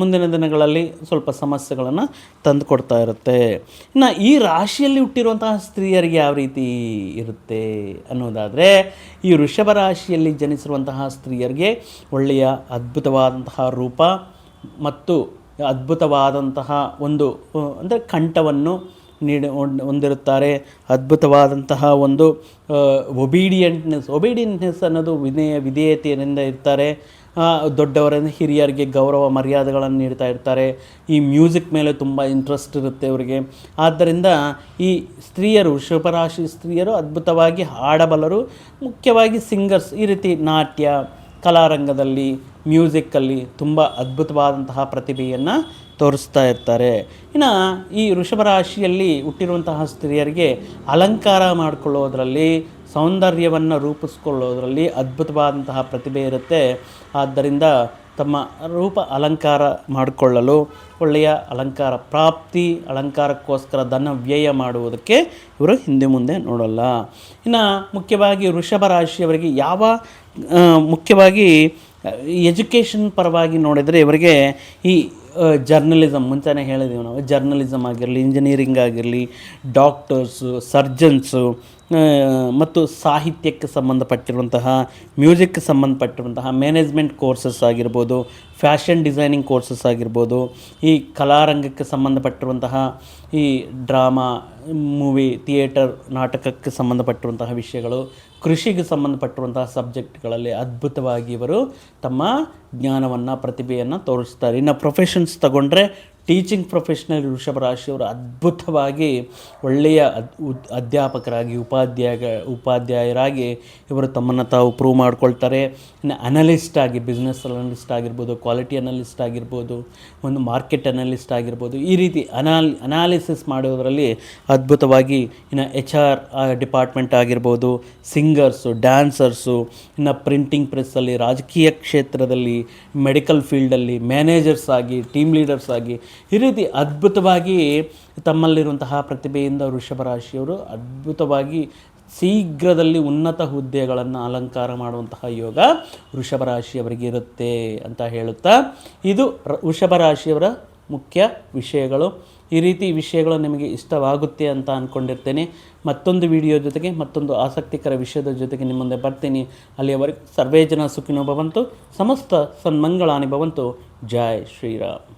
ಮುಂದಿನ ದಿನಗಳಲ್ಲಿ ಸ್ವಲ್ಪ ಸಮಸ್ಯೆಗಳನ್ನು ತಂದುಕೊಡ್ತಾ ಇರುತ್ತೆ. ಇನ್ನು ಈ ರಾಶಿಯಲ್ಲಿ ಹುಟ್ಟಿರುವಂತಹ ಸ್ತ್ರೀಯರಿಗೆ ಯಾವ ರೀತಿ ಇರುತ್ತೆ ಅನ್ನೋದಾದರೆ, ಈ ವೃಷಭ ರಾಶಿಯಲ್ಲಿ ಜನಿಸಿರುವಂತಹ ಸ್ತ್ರೀಯರಿಗೆ ಒಳ್ಳೆಯ ಅದ್ಭುತವಾದಂತಹ ರೂಪ ಮತ್ತು ಅದ್ಭುತವಾದಂತಹ ಒಂದು ಅಂದರೆ ಕಂಠವನ್ನು ನೀಡಿ ಹೊಂದ್- ಹೊಂದಿರುತ್ತಾರೆ. ಅದ್ಭುತವಾದಂತಹ ಒಂದು ಒಬೀಡಿಯಂಟ್ನೆಸ್ ಒಬೀಡಿಯಂಟ್ನೆಸ್ ಅನ್ನೋದು ವಿನಯ ವಿಧೇಯತೆಯಿಂದ ಇರ್ತಾರೆ. ದೊಡ್ಡವರನ್ನು ಹಿರಿಯರಿಗೆ ಗೌರವ, ಮರ್ಯಾದೆಗಳನ್ನು ನೀಡ್ತಾ ಇರ್ತಾರೆ. ಈ ಮ್ಯೂಸಿಕ್ ಮೇಲೆ ತುಂಬ ಇಂಟ್ರೆಸ್ಟ್ ಇರುತ್ತೆ ಅವರಿಗೆ. ಆದ್ದರಿಂದ ಈ ಸ್ತ್ರೀಯರು, ಶುಭರಾಶಿ ಸ್ತ್ರೀಯರು ಅದ್ಭುತವಾಗಿ ಹಾಡಬಲ್ಲರು, ಮುಖ್ಯವಾಗಿ ಸಿಂಗರ್ಸ್ ಈ ರೀತಿ ನಾಟ್ಯ, ಕಲಾರಂಗದಲ್ಲಿ ಮ್ಯೂಸಿಕ್ಕಲ್ಲಿ ತುಂಬ ಅದ್ಭುತವಾದಂತಹ ಪ್ರತಿಭೆಯನ್ನು ತೋರಿಸ್ತಾ ಇರ್ತಾರೆ. ಇನ್ನು ಈ ವೃಷಭ ರಾಶಿಯಲ್ಲಿ ಹುಟ್ಟಿರುವಂತಹ ಸ್ತ್ರೀಯರಿಗೆ ಅಲಂಕಾರ ಮಾಡಿಕೊಳ್ಳೋದ್ರಲ್ಲಿ, ಸೌಂದರ್ಯವನ್ನು ರೂಪಿಸ್ಕೊಳ್ಳೋದ್ರಲ್ಲಿ ಅದ್ಭುತವಾದಂತಹ ಪ್ರತಿಭೆ ಇರುತ್ತೆ. ಆದ್ದರಿಂದ ತಮ್ಮ ರೂಪ ಅಲಂಕಾರ ಮಾಡಿಕೊಳ್ಳಲು ಒಳ್ಳೆಯ ಅಲಂಕಾರ ಪ್ರಾಪ್ತಿ, ಅಲಂಕಾರಕ್ಕೋಸ್ಕರ ಧನ ವ್ಯಯ ಮಾಡುವುದಕ್ಕೆ ಇವರು ಹಿಂದೆ ಮುಂದೆ ನೋಡಲ್ಲ. ಇನ್ನು ಮುಖ್ಯವಾಗಿ ವೃಷಭ ರಾಶಿಯವರಿಗೆ ಯಾವ ಮುಖ್ಯವಾಗಿ ಎಜುಕೇಷನ್ ಪರವಾಗಿ ನೋಡಿದರೆ ಇವರಿಗೆ ಈ ಜರ್ನಲಿಸಮ್ ಮುಂಚೆನೇ ಹೇಳಿದ್ದೀವಿ ನಾವು. ಜರ್ನಲಿಸಮ್ ಆಗಿರಲಿ ಇಂಜಿನಿಯರಿಂಗ್ ಆಗಿರಲಿ ಡಾಕ್ಟರ್ಸು ಸರ್ಜನ್ಸು ಮತ್ತು ಸಾಹಿತ್ಯಕ್ಕೆ ಸಂಬಂಧಪಟ್ಟಿರುವಂತಹ ಮ್ಯೂಸಿಕ್ಗೆ ಸಂಬಂಧಪಟ್ಟಿರುವಂತಹ ಮ್ಯಾನೇಜ್ಮೆಂಟ್ ಕೋರ್ಸಸ್ ಆಗಿರ್ಬೋದು ಫ್ಯಾಷನ್ ಡಿಸೈನಿಂಗ್ ಕೋರ್ಸಸ್ ಆಗಿರ್ಬೋದು, ಈ ಕಲಾರಂಗಕ್ಕೆ ಸಂಬಂಧಪಟ್ಟಿರುವಂತಹ, ಈ ಡ್ರಾಮಾ ಮೂವಿ ಥಿಯೇಟರ್ ನಾಟಕಕ್ಕೆ ಸಂಬಂಧಪಟ್ಟಿರುವಂತಹ ವಿಷಯಗಳು ಕೃಷಿಗೆ ಸಂಬಂಧಪಟ್ಟಿರುವಂತಹ ಸಬ್ಜೆಕ್ಟ್ಗಳಲ್ಲಿ ಅದ್ಭುತವಾಗಿ ಇವರು ತಮ್ಮ ಜ್ಞಾನವನ್ನು ಪ್ರತಿಭೆಯನ್ನು ತೋರಿಸ್ತಾರೆ. ಇನ್ನು ಪ್ರೊಫೆಷನ್ಸ್ ತಗೊಂಡ್ರೆ ಟೀಚಿಂಗ್ ಪ್ರೊಫೆಷ್ನಲ್ ವೃಷಭ ರಾಶಿಯವರು ಅದ್ಭುತವಾಗಿ ಒಳ್ಳೆಯ ಅಧ್ಯಾಪಕರಾಗಿ ಉಪಾಧ್ಯಾಯ ಉಪಾಧ್ಯಾಯರಾಗಿ ಇವರು ತಮ್ಮನ್ನು ತಾವು ಪ್ರೂವ್ ಮಾಡ್ಕೊಳ್ತಾರೆ. ಇನ್ನು ಅನಲಿಸ್ಟ್ ಆಗಿ ಬಿಸ್ನೆಸ್ ಅನಲಿಸ್ಟ್ ಆಗಿರ್ಬೋದು ಕ್ವಾಲಿಟಿ ಅನಲಿಸ್ಟ್ ಆಗಿರ್ಬೋದು, ಒಂದು ಮಾರ್ಕೆಟ್ ಅನಲಿಸ್ಟ್ ಆಗಿರ್ಬೋದು, ಈ ರೀತಿ ಅನಾಲ್ ಅನಾಲಿಸಿಸ್ ಮಾಡೋದರಲ್ಲಿ ಅದ್ಭುತವಾಗಿ ಇನ್ನು ಎಚ್ ಆರ್ ಡಿಪಾರ್ಟ್ಮೆಂಟ್ ಆಗಿರ್ಬೋದು ಸಿಂಗರ್ಸು ಡ್ಯಾನ್ಸರ್ಸು ಇನ್ನು ಪ್ರಿಂಟಿಂಗ್ ಪ್ರೆಸ್ಸಲ್ಲಿ ರಾಜಕೀಯ ಕ್ಷೇತ್ರದಲ್ಲಿ ಮೆಡಿಕಲ್ ಫೀಲ್ಡಲ್ಲಿ ಮ್ಯಾನೇಜರ್ಸ್ ಆಗಿ ಟೀಮ್ ಲೀಡರ್ಸ್ ಆಗಿ ಈ ರೀತಿ ಅದ್ಭುತವಾಗಿ ತಮ್ಮಲ್ಲಿರುವಂತಹ ಪ್ರತಿಭೆಯಿಂದ ವೃಷಭ ರಾಶಿಯವರು ಅದ್ಭುತವಾಗಿ ಶೀಘ್ರದಲ್ಲಿ ಉನ್ನತ ಹುದ್ದೆಗಳನ್ನು ಅಲಂಕಾರ ಮಾಡುವಂತಹ ಯೋಗ ವೃಷಭ ರಾಶಿಯವರಿಗೆ ಇರುತ್ತೆ ಅಂತ ಹೇಳುತ್ತಾ, ಇದು ವೃಷಭ ರಾಶಿಯವರ ಮುಖ್ಯ ವಿಷಯಗಳು. ಈ ರೀತಿ ವಿಷಯಗಳು ನಿಮಗೆ ಇಷ್ಟವಾಗುತ್ತೆ ಅಂತ ಅಂದ್ಕೊಂಡಿರ್ತೇನೆ ಮತ್ತೊಂದು ವಿಡಿಯೋ ಜೊತೆಗೆ, ಮತ್ತೊಂದು ಆಸಕ್ತಿಕರ ವಿಷಯದ ಜೊತೆಗೆ ನಿಮ್ಮ ಮುಂದೆ ಬರ್ತೀನಿ. ಅಲ್ಲಿಯವರೆಗೆ ಸರ್ವೇ ಜನ ಸುಖಿನೋ ಭವಂತು ಸಮಸ್ತ ಸನ್ಮಂಗಳಾನಿ ಭವಂತು. ಜೈ ಶ್ರೀರಾಮ್.